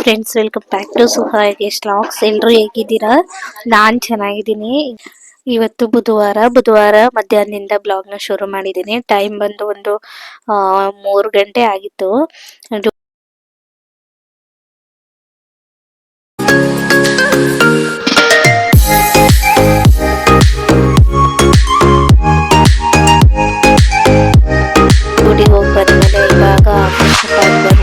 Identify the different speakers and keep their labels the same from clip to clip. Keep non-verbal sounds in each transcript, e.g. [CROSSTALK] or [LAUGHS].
Speaker 1: Friends welcome back to ಸುಹಾಗೆ vlogs ಎಲ್ಲರೂ ಹೇಗಿದ್ದೀರಾ? ನಾನು ಚೆನ್ನಾಗಿದ್ದೀನಿ. ಇವತ್ತು ಬುಧವಾರ ಬುಧವಾರ ಮಧ್ಯಾಹ್ನದಿಂದ ಬ್ಲಾಗ್ನ ಶುರು ಮಾಡಿದ್ದೀನಿ. ಟೈಮ್ ಬಂದು ಒಂದು ಮೂರು ಗಂಟೆ ಆಗಿತ್ತು. ಗುಡಿಗೆ ಹೋಗಿ ಇವಾಗ ಬಂದು ಆ,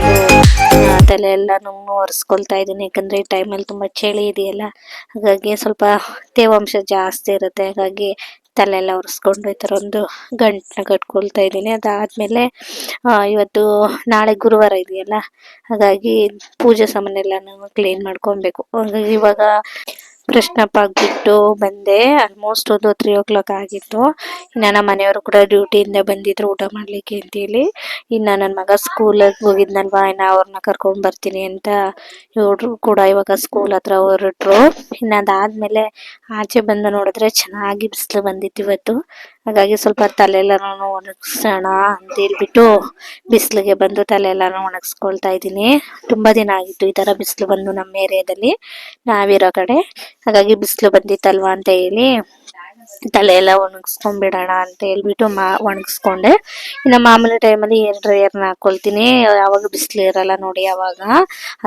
Speaker 1: ತಲೆ ಎಲ್ಲಾನು ಒರೆಸ್ಕೊಳ್ತಾ ಇದ್ದೀನಿ. ಯಾಕಂದ್ರೆ ಈ ಟೈಮಲ್ಲಿ ತುಂಬಾ ಚಳಿ ಇದೆಯಲ್ಲ, ಹಾಗಾಗಿ ಸ್ವಲ್ಪ ತೇವಾಂಶ ಜಾಸ್ತಿ ಇರುತ್ತೆ. ಹಾಗಾಗಿ ತಲೆ ಎಲ್ಲ ಒರೆಸ್ಕೊಂಡು ಈ ಥರ ಒಂದು ಗಂಟನ್ನ ಕಟ್ಕೊಳ್ತಾ ಇದ್ದೀನಿ. ಅದಾದಮೇಲೆ ಇವತ್ತು ನಾಳೆ ಗುರುವಾರ ಇದೆಯಲ್ಲ, ಹಾಗಾಗಿ ಪೂಜೆ ಸಾಮಾನೆಲ್ಲ ಕ್ಲೀನ್ ಮಾಡ್ಕೊಬೇಕು. ಹಾಗಾಗಿ ಇವಾಗ ಕೃಷ್ಣಪ್ಪ ಆಗಿಬಿಟ್ಟು ಬಂದೆ. ಆಲ್ಮೋಸ್ಟ್ ಒಂದು ತ್ರೀ ಓ ಕ್ಲಾಕ್ ಆಗಿತ್ತು. ಇನ್ನು ನಮ್ಮ ಮನೆಯವರು ಕೂಡ ಡ್ಯೂಟಿಯಿಂದ ಬಂದಿದ್ರು ಊಟ ಮಾಡ್ಲಿಕ್ಕೆ ಅಂತೇಳಿ. ಇನ್ನು ನನ್ನ ಮಗ ಸ್ಕೂಲಿಗೆ ಹೋಗಿದ್ನಲ್ವಾ, ಇನ್ನು ಅವ್ರನ್ನ ಕರ್ಕೊಂಡು ಬರ್ತೀನಿ ಅಂತ ಇವರು ಕೂಡ ಇವಾಗ ಸ್ಕೂಲ್ ಹತ್ರ ಹೊರಟ್ರು. ಇನ್ನು ಅದಾದ್ಮೇಲೆ ಆಚೆ ಬಂದು ನೋಡಿದ್ರೆ ಚೆನ್ನಾಗಿ ಬಿಸಿಲು ಬಂದಿತ್ತು ಇವತ್ತು. ಹಾಗಾಗಿ ಸ್ವಲ್ಪ ತಲೆ ಎಲ್ಲಾನು ಒಣಗಿಸೋಣ ಅಂತ ಹೇಳ್ಬಿಟ್ಟು ಬಿಸಿಲಿಗೆ ಬಂದು ತಲೆ ಒಣಗಿಸ್ಕೊಳ್ತಾ ಇದ್ದೀನಿ. ತುಂಬಾ ದಿನ ಆಗಿತ್ತು ಈ ತರ ಬಿಸಿಲು ಬಂದು ನಮ್ಮ ಏರಿಯಾದಲ್ಲಿ ನಾವಿರೋ ಕಡೆ. ಹಾಗಾಗಿ ಬಿಸಿಲು ಬಂದಿತ್ತಲ್ವಾ ಅಂತ ಹೇಳಿ ತಲೆ ಎಲ್ಲ ಒಣಗಿಸ್ಕೊಂಡ್ಬಿಡೋಣ ಅಂತ ಹೇಳ್ಬಿಟ್ಟು ಮಾ ಒಣಗಿಸ್ಕೊಂಡೆ. ಇನ್ನು ಮಾಮೂಲಿ ಟೈಮಲ್ಲಿ ಏರ್ ಡ್ರೈಯರ್ನ ಹಾಕೊಳ್ತೀನಿ. ಯಾವಾಗ ಬಿಸಿಲು ಇರಲ್ಲ ನೋಡಿ ಅವಾಗ.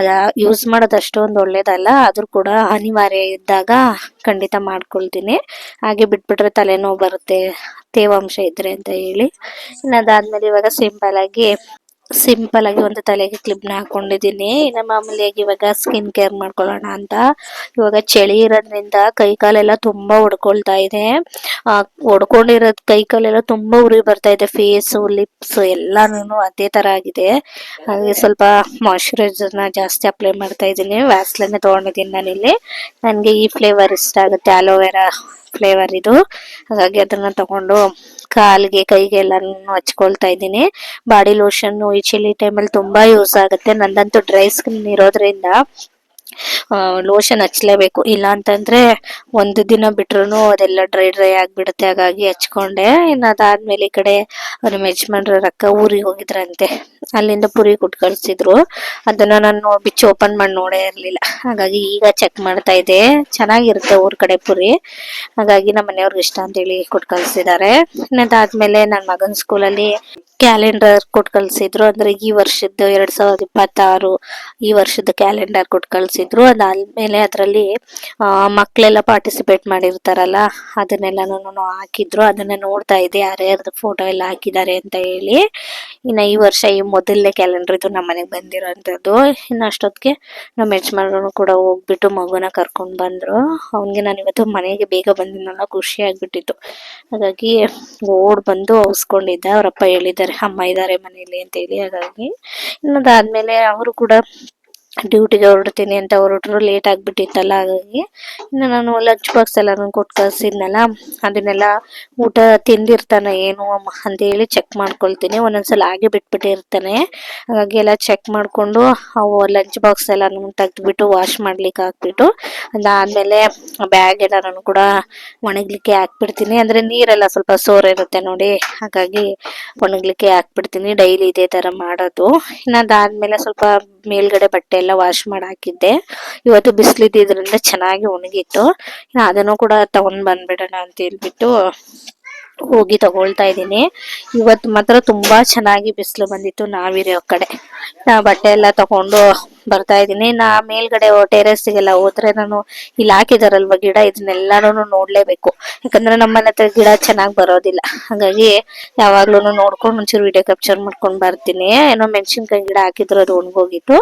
Speaker 1: ಅದ ಯೂಸ್ ಮಾಡೋದು ಅಷ್ಟೊಂದು ಒಳ್ಳೇದಲ್ಲ. ಆದರೂ ಕೂಡ ಅನಿವಾರ್ಯ ಇದ್ದಾಗ ಖಂಡಿತ ಮಾಡ್ಕೊಳ್ತೀನಿ. ಹಾಗೆ ಬಿಟ್ಬಿಟ್ರೆ ತಲೆನೋವು ಬರುತ್ತೆ ತೇವಾಂಶ ಇದ್ರೆ ಅಂತ ಹೇಳಿ. ಇನ್ನು ಅದಾದ್ಮೇಲೆ ಇವಾಗ ಸಿಂಪಲ್ ಆಗಿ ಸಿಂಪಲ್ ಆಗಿ ಒಂದು ತಲೆಗೆ ಕ್ಲಿಪ್ನ ಹಾಕೊಂಡಿದ್ದೀನಿ. ಇನ್ನು ಮಾಮೂಲಿಯಾಗಿ ಇವಾಗ ಸ್ಕಿನ್ ಕೇರ್ ಮಾಡ್ಕೊಳ್ಳೋಣ ಅಂತ. ಇವಾಗ ಚಳಿ ಇರೋದ್ರಿಂದ ಕೈ ಕಾಲೆಲ್ಲ ತುಂಬಾ ಹೊಡ್ಕೊಳ್ತಾ ಇದೆ. ಹೊಡ್ಕೊಂಡಿರೋದ್ ಕೈ ಕಾಲೆಲ್ಲ ತುಂಬಾ ಉರಿ ಬರ್ತಾ ಇದೆ. ಫೇಸ್ ಲಿಪ್ಸ್ ಎಲ್ಲಾನು ಅದೇ ತರ ಆಗಿದೆ. ಹಾಗೆ ಸ್ವಲ್ಪ ಮಾಯಶ್ಚರೈಸರ್ನ ಜಾಸ್ತಿ ಅಪ್ಲೈ ಮಾಡ್ತಾ ಇದ್ದೀನಿ. ವ್ಯಾಸ್ಲನ್ನೇ ತಗೊಂಡಿದ್ದೀನಿ ನಾನಿಲ್ಲಿ. ನನಗೆ ಈ ಫ್ಲೇವರ್ ಇಷ್ಟ ಆಗುತ್ತೆ ಅಲೋವೆರಾ ಫ್ಲೇವರ್ ಇದು. ಹಾಗಾಗಿ ಅದನ್ನ ತಗೊಂಡು ಕಾಲಿಗೆ, ಕೈಗೆ ಎಲ್ಲಾನು ಹಚ್ಕೊಳ್ತಾ ಇದ್ದೀನಿ. ಬಾಡಿ ಲೋಷನ್ ಈ ಚಳಿ ಟೈಮಲ್ಲಿ ತುಂಬಾ ಯೂಸ್ ಆಗುತ್ತೆ. ನಂದಂತೂ ಡ್ರೈ ಸ್ಕಿನ್ ಇರೋದ್ರಿಂದ ಲೋಷನ್ ಹಚ್ಲೇಬೇಕು. ಇಲ್ಲ ಅಂತಂದ್ರೆ ಒಂದು ದಿನ ಬಿಟ್ರು ಅದೆಲ್ಲ ಡ್ರೈ ಡ್ರೈ ಆಗಿಬಿಡುತ್ತೆ. ಹಾಗಾಗಿ ಹಚ್ಕೊಂಡೆ. ಇನ್ನು ಅದಾದ್ಮೇಲೆ ಈ ಕಡೆ ನಮ್ಮ ಯಜಮಾನ್ರ ರಕ್ಕ ಊರಿಗೆ ಹೋಗಿದ್ರಂತೆ. ಅಲ್ಲಿಂದ ಪುರಿ ಕೊಟ್ಟು ಅದನ್ನ ನಾನು ಬಿಚ್ಚಿ ಓಪನ್ ಮಾಡಿ ನೋಡೇ ಇರ್ಲಿಲ್ಲ. ಹಾಗಾಗಿ ಈಗ ಚೆಕ್ ಮಾಡ್ತಾ ಇದ್ದೆ. ಚೆನ್ನಾಗಿರುತ್ತೆ ಊರ್ ಕಡೆ ಪುರಿ. ಹಾಗಾಗಿ ನಮ್ಮ ಮನೆಯವ್ರಿಗೆ ಇಷ್ಟ ಅಂತೇಳಿ ಕೊಟ್ಟು ಕಳ್ಸಿದ್ದಾರೆ ಇನ್ನು ಅದಾದ್ಮೇಲೆ ನನ್ನ ಮಗನ ಸ್ಕೂಲಲ್ಲಿ ಕ್ಯಾಲೆಂಡರ್ ಕೊಟ್ಟು ಕಳ್ಸಿದ್ರು. ಅಂದ್ರೆ ಈ ವರ್ಷದ್ದು ಎರಡ್ ಸಾವಿರದ ಇಪ್ಪತ್ತಾರು ಈ ವರ್ಷದ ಕ್ಯಾಲೆಂಡರ್ ಕೊಟ್ಟು ಕಳ್ಸಿದ್ರು. ಅದಾದ್ಮೇಲೆ ಅದರಲ್ಲಿ ಮಕ್ಕಳೆಲ್ಲ ಪಾರ್ಟಿಸಿಪೇಟ್ ಮಾಡಿರ್ತಾರಲ್ಲ ಅದನ್ನೆಲ್ಲನೂ ಹಾಕಿದ್ರು. ಅದನ್ನ ನೋಡ್ತಾ ಇದ್ದೆ. ಯಾರ್ಯಾರ್ದು ಫೋಟೋ ಎಲ್ಲ ಹಾಕಿದ್ದಾರೆ ಅಂತ ಹೇಳಿ. ಇನ್ನ ಈ ವರ್ಷ ಈ ಮೊದಲನೇ ಕ್ಯಾಲೆಂಡರ್ ಇದು ನಮ್ಮ ಮನೆಗೆ ಬಂದಿರೋಂಥದ್ದು. ಇನ್ನು ಅಷ್ಟೊತ್ತಿಗೆ ನಮ್ಮ ಯಜಮಾನ್ರು ಕೂಡ ಹೋಗ್ಬಿಟ್ಟು ಮಗುನ ಕರ್ಕೊಂಡ್ ಬಂದ್ರು. ಅವನಿಗೆ ನಾನು ಇವತ್ತು ಮನೆಗೆ ಬೇಗ ಬಂದಿದ್ನಲ್ಲ, ಖುಷಿ ಆಗ್ಬಿಟ್ಟಿತ್ತು. ಹಾಗಾಗಿ ಓಡ್ ಬಂದು ಅವಸ್ಕೊಂಡಿದ್ದ. ಅವರಪ್ಪ ಹೇಳಿದ್ದಾರೆ ಅಮ್ಮ ಇದ್ದಾರೆ ಮನೇಲಿ ಅಂತ ಹೇಳಿ ಹಾಗಾಗಿ ಇನ್ನದಾದ್ಮೇಲೆ ಅವರು ಕೂಡ ಡ್ಯೂಟಿಗೆ ಹೊರಡ್ತೀನಿ ಅಂತ ಹೊರಟ್ರು ಲೇಟ್ ಆಗಿಬಿಟ್ಟಿತ್ತಲ್ಲ, ಹಾಗಾಗಿ ಇನ್ನು ನಾನು ಲಂಚ್ ಬಾಕ್ಸ್ ಎಲ್ಲಾನು ಕೊಟ್ಟು ಕಳಿಸಿದ್ನಲ್ಲ, ಅದನ್ನೆಲ್ಲ ಊಟ ತಿಂದಿರ್ತಾನೆ ಏನು ಅಮ್ಮ ಅಂತ ಹೇಳಿ ಚೆಕ್ ಮಾಡ್ಕೊಳ್ತೀನಿ. ಒಂದೊಂದ್ಸಲ ಹಾಗೆ ಬಿಟ್ಬಿಟ್ಟಿರ್ತಾನೆ. ಹಾಗಾಗಿ ಎಲ್ಲ ಚೆಕ್ ಮಾಡ್ಕೊಂಡು ಅವು ಲಂಚ್ ಬಾಕ್ಸ್ ಎಲ್ಲ ತೆಗೆದುಬಿಟ್ಟು ವಾಶ್ ಮಾಡ್ಲಿಕ್ಕೆ ಹಾಕ್ಬಿಟ್ಟು, ಅದಾದಮೇಲೆ ಬ್ಯಾಗ್ ಎಲ್ಲ ಕೂಡ ಒಣಗ್ಲಿಕ್ಕೆ ಹಾಕ್ಬಿಡ್ತೀನಿ. ಅಂದ್ರೆ ನೀರೆಲ್ಲ ಸ್ವಲ್ಪ ಸೋರ್ ಇರುತ್ತೆ ನೋಡಿ, ಹಾಗಾಗಿ ಒಣಗ್ಲಿಕ್ಕೆ ಹಾಕ್ಬಿಡ್ತೀನಿ. ಡೈಲಿ ಇದೇ ತರ ಮಾಡೋದು. ಇನ್ನು ಅದಾದಮೇಲೆ ಸ್ವಲ್ಪ ಮೇಲ್ಗಡೆ ಬಟ್ಟೆ ಎಲ್ಲ ವಾಶ್ ಮಾಡಿ ಹಾಕಿದ್ದೆ ಇವತ್ತು ಬಿಸಿಲಿದ್ದಿದ್ರಿಂದ ಚೆನ್ನಾಗಿ ಒಣಗಿತ್ತು ಅದನ್ನು ಕೂಡ ತಗೊಂಡ್ ಬಂದ್ಬಿಡೋಣ ಅಂತ ಹೇಳ್ಬಿಟ್ಟು ಹೋಗಿ ತಗೊಳ್ತಾ ಇದ್ದೀನಿ. ಇವತ್ತು ಮಾತ್ರ ತುಂಬಾ ಚೆನ್ನಾಗಿ ಬಿಸಿಲು ಬಂದಿತ್ತು ನಾವಿರೋ ಕಡೆ. ಬಟ್ಟೆ ಎಲ್ಲ ತಗೊಂಡು ಬರ್ತಾ ಇದೀನಿ ನಾ ಮೇಲ್ಗಡೆ ಟೆರೆಸ್ಗೆಲ್ಲ ಹೋದ್ರೆ ನಾನು ಇಲ್ಲಿ ಹಾಕಿದಾರಲ್ವ ಗಿಡ? ಇದನ್ನೆಲ್ಲಾನು ನೋಡ್ಲೇಬೇಕು. ಯಾಕಂದ್ರೆ ನಮ್ಮ ಮನೆ ಹತ್ರ ಗಿಡ ಚೆನ್ನಾಗಿ ಬರೋದಿಲ್ಲ. ಹಾಗಾಗಿ ಯಾವಾಗ್ಲೂ ನೋಡ್ಕೊಂಡು ಒಂಚೂರು ವಿಡಿಯೋ ಕ್ಯಾಪ್ಚರ್ ಮಾಡ್ಕೊಂಡ್ ಬರ್ತೀನಿ. ಏನೋ ಮೆಣಸಿನ್ಕಾಯಿ ಗಿಡ ಹಾಕಿದ್ರು ಅದು ಒಣಗೋಗಿತ್ತು.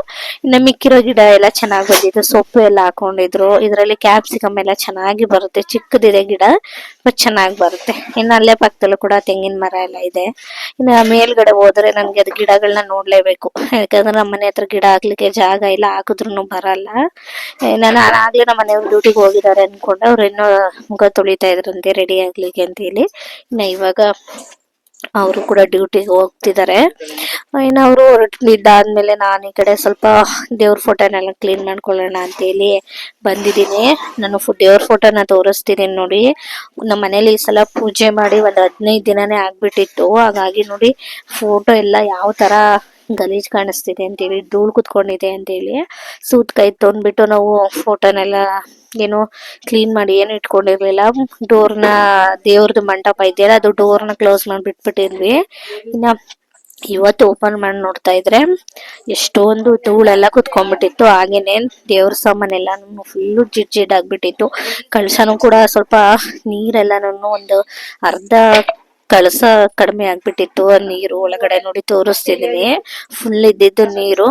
Speaker 1: ಇನ್ನು ಮಿಕ್ಕಿರೋ ಗಿಡ ಎಲ್ಲ ಚೆನ್ನಾಗಿ ಬಂದಿತ್ತು. ಸೊಪ್ಪು ಎಲ್ಲ ಹಾಕೊಂಡಿದ್ರು. ಇದರಲ್ಲಿ ಕ್ಯಾಪ್ಸಿಕಮ್ ಎಲ್ಲ ಚೆನ್ನಾಗಿ ಬರುತ್ತೆ. ಚಿಕ್ಕದಿದೆ ಗಿಡ ಬಟ್ ಚೆನ್ನಾಗಿ ಬರುತ್ತೆ. ಇನ್ನು ಅಲ್ಲೇ ಪಕ್ಕದಲ್ಲೂ ಕೂಡ ತೆಂಗಿನ ಮರ ಎಲ್ಲ ಇದೆ. ಇನ್ನು ಮೇಲ್ಗಡೆ ಹೋದ್ರೆ ನನ್ಗೆ ಅದು ಗಿಡಗಳನ್ನ ನೋಡ್ಲೇಬೇಕು. ಯಾಕಂದ್ರೆ ನಮ್ಮ ಮನೆ ಹತ್ರ ಗಿಡ ಹಾಕ್ಲಿಕ್ಕೆ ಜಾಗ ಇಲ್ಲ ಹಾಕಿದ್ರು ಬರಲ್ಲ. ನಾನು ಆಗ್ಲೇ ನಮ್ಮ ಮನೆಯವ್ರು ಡ್ಯೂಟಿಗೆ ಹೋಗಿದ್ದಾರೆ ಅನ್ಕೊಂಡು, ಅವ್ರು ಇನ್ನೂ ಮುಖ ತೊಳಿತಾ ಇದ್ರಂತೆ ರೆಡಿ ಆಗ್ಲಿಕ್ಕೆ ಅಂತ ಹೇಳಿ. ಇನ್ನು ಇವಾಗ ಅವರು ಕೂಡ ಡ್ಯೂಟಿಗೆ ಹೋಗ್ತಿದ್ದಾರೆ ಇನ್ನು ಅವರು ಹೊರಟಿದ್ದಾದ್ಮೇಲೆ ನಾನು ಈ ಕಡೆ ಸ್ವಲ್ಪ ದೇವ್ರ ಫೋಟೋನೆಲ್ಲ ಕ್ಲೀನ್ ಮಾಡ್ಕೊಳ್ಳೋಣ ಅಂತೇಳಿ ಬಂದಿದ್ದೀನಿ. ನಾನು ಫು, ದೇವ್ರ ಫೋಟೋನ ತೋರಿಸ್ತಿದ್ದೀನಿ ನೋಡಿ. ನಮ್ಮ ಮನೇಲಿ ಈ ಸಲ ಪೂಜೆ ಮಾಡಿ ಒಂದು ಹದಿನೈದು ದಿನನೇ ಆಗ್ಬಿಟ್ಟಿತ್ತು. ಹಾಗಾಗಿ ನೋಡಿ ಫೋಟೋ ಎಲ್ಲ ಯಾವ ತರ ಗಲೀಜ್ ಕಾಣಿಸ್ತಿದೆ ಅಂತ ಹೇಳಿ ಧೂಳು ಕುತ್ಕೊಂಡಿದೆ ಸೂತ್ ಕೈ ತೊಂದ್ಬಿಟ್ಟು ನಾವು ಫೋಟೋನೆಲ್ಲ ಏನು ಕ್ಲೀನ್ ಮಾಡಿ ಏನು ಇಟ್ಕೊಂಡಿರ್ಲಿಲ್ಲ. ಡೋರ್ನ ದೇವ್ರದ್ದು ಮಂಟಪ ಇದೆಯಲ್ಲ, ಅದು ಡೋರ್ನ ಕ್ಲೋಸ್ ಮಾಡಿ ಬಿಟ್ಬಿಟ್ಟಿದ್ವಿ. ಇನ್ನ ಇವತ್ತು ಓಪನ್ ಮಾಡಿ ನೋಡ್ತಾ ಇದ್ರೆ ಎಷ್ಟೊಂದು ಧೂಳೆಲ್ಲ ಕುತ್ಕೊಂಡ್ಬಿಟ್ಟಿತ್ತು. ಹಾಗೇನೆ ದೇವ್ರ ಸಾಮಾನೆಲ್ಲ ಫುಲ್ಲು ಜಿಡ್ ಜಿಡ್ ಆಗ್ಬಿಟ್ಟಿತ್ತು. ಕಳಸನೂ ಕೂಡ ಸ್ವಲ್ಪ ನೀರೆಲ್ಲನೂ ಒಂದು ಅರ್ಧ ಕಳಸ ಕಡಿಮೆ ಆಗ್ಬಿಟ್ಟಿತ್ತು ನೀರು ಒಳಗಡೆ ನೋಡಿ ತೋರಿಸ್ತಿದೀನಿ. ಫುಲ್ ಇದ್ದಿದ್ದು ನೀರು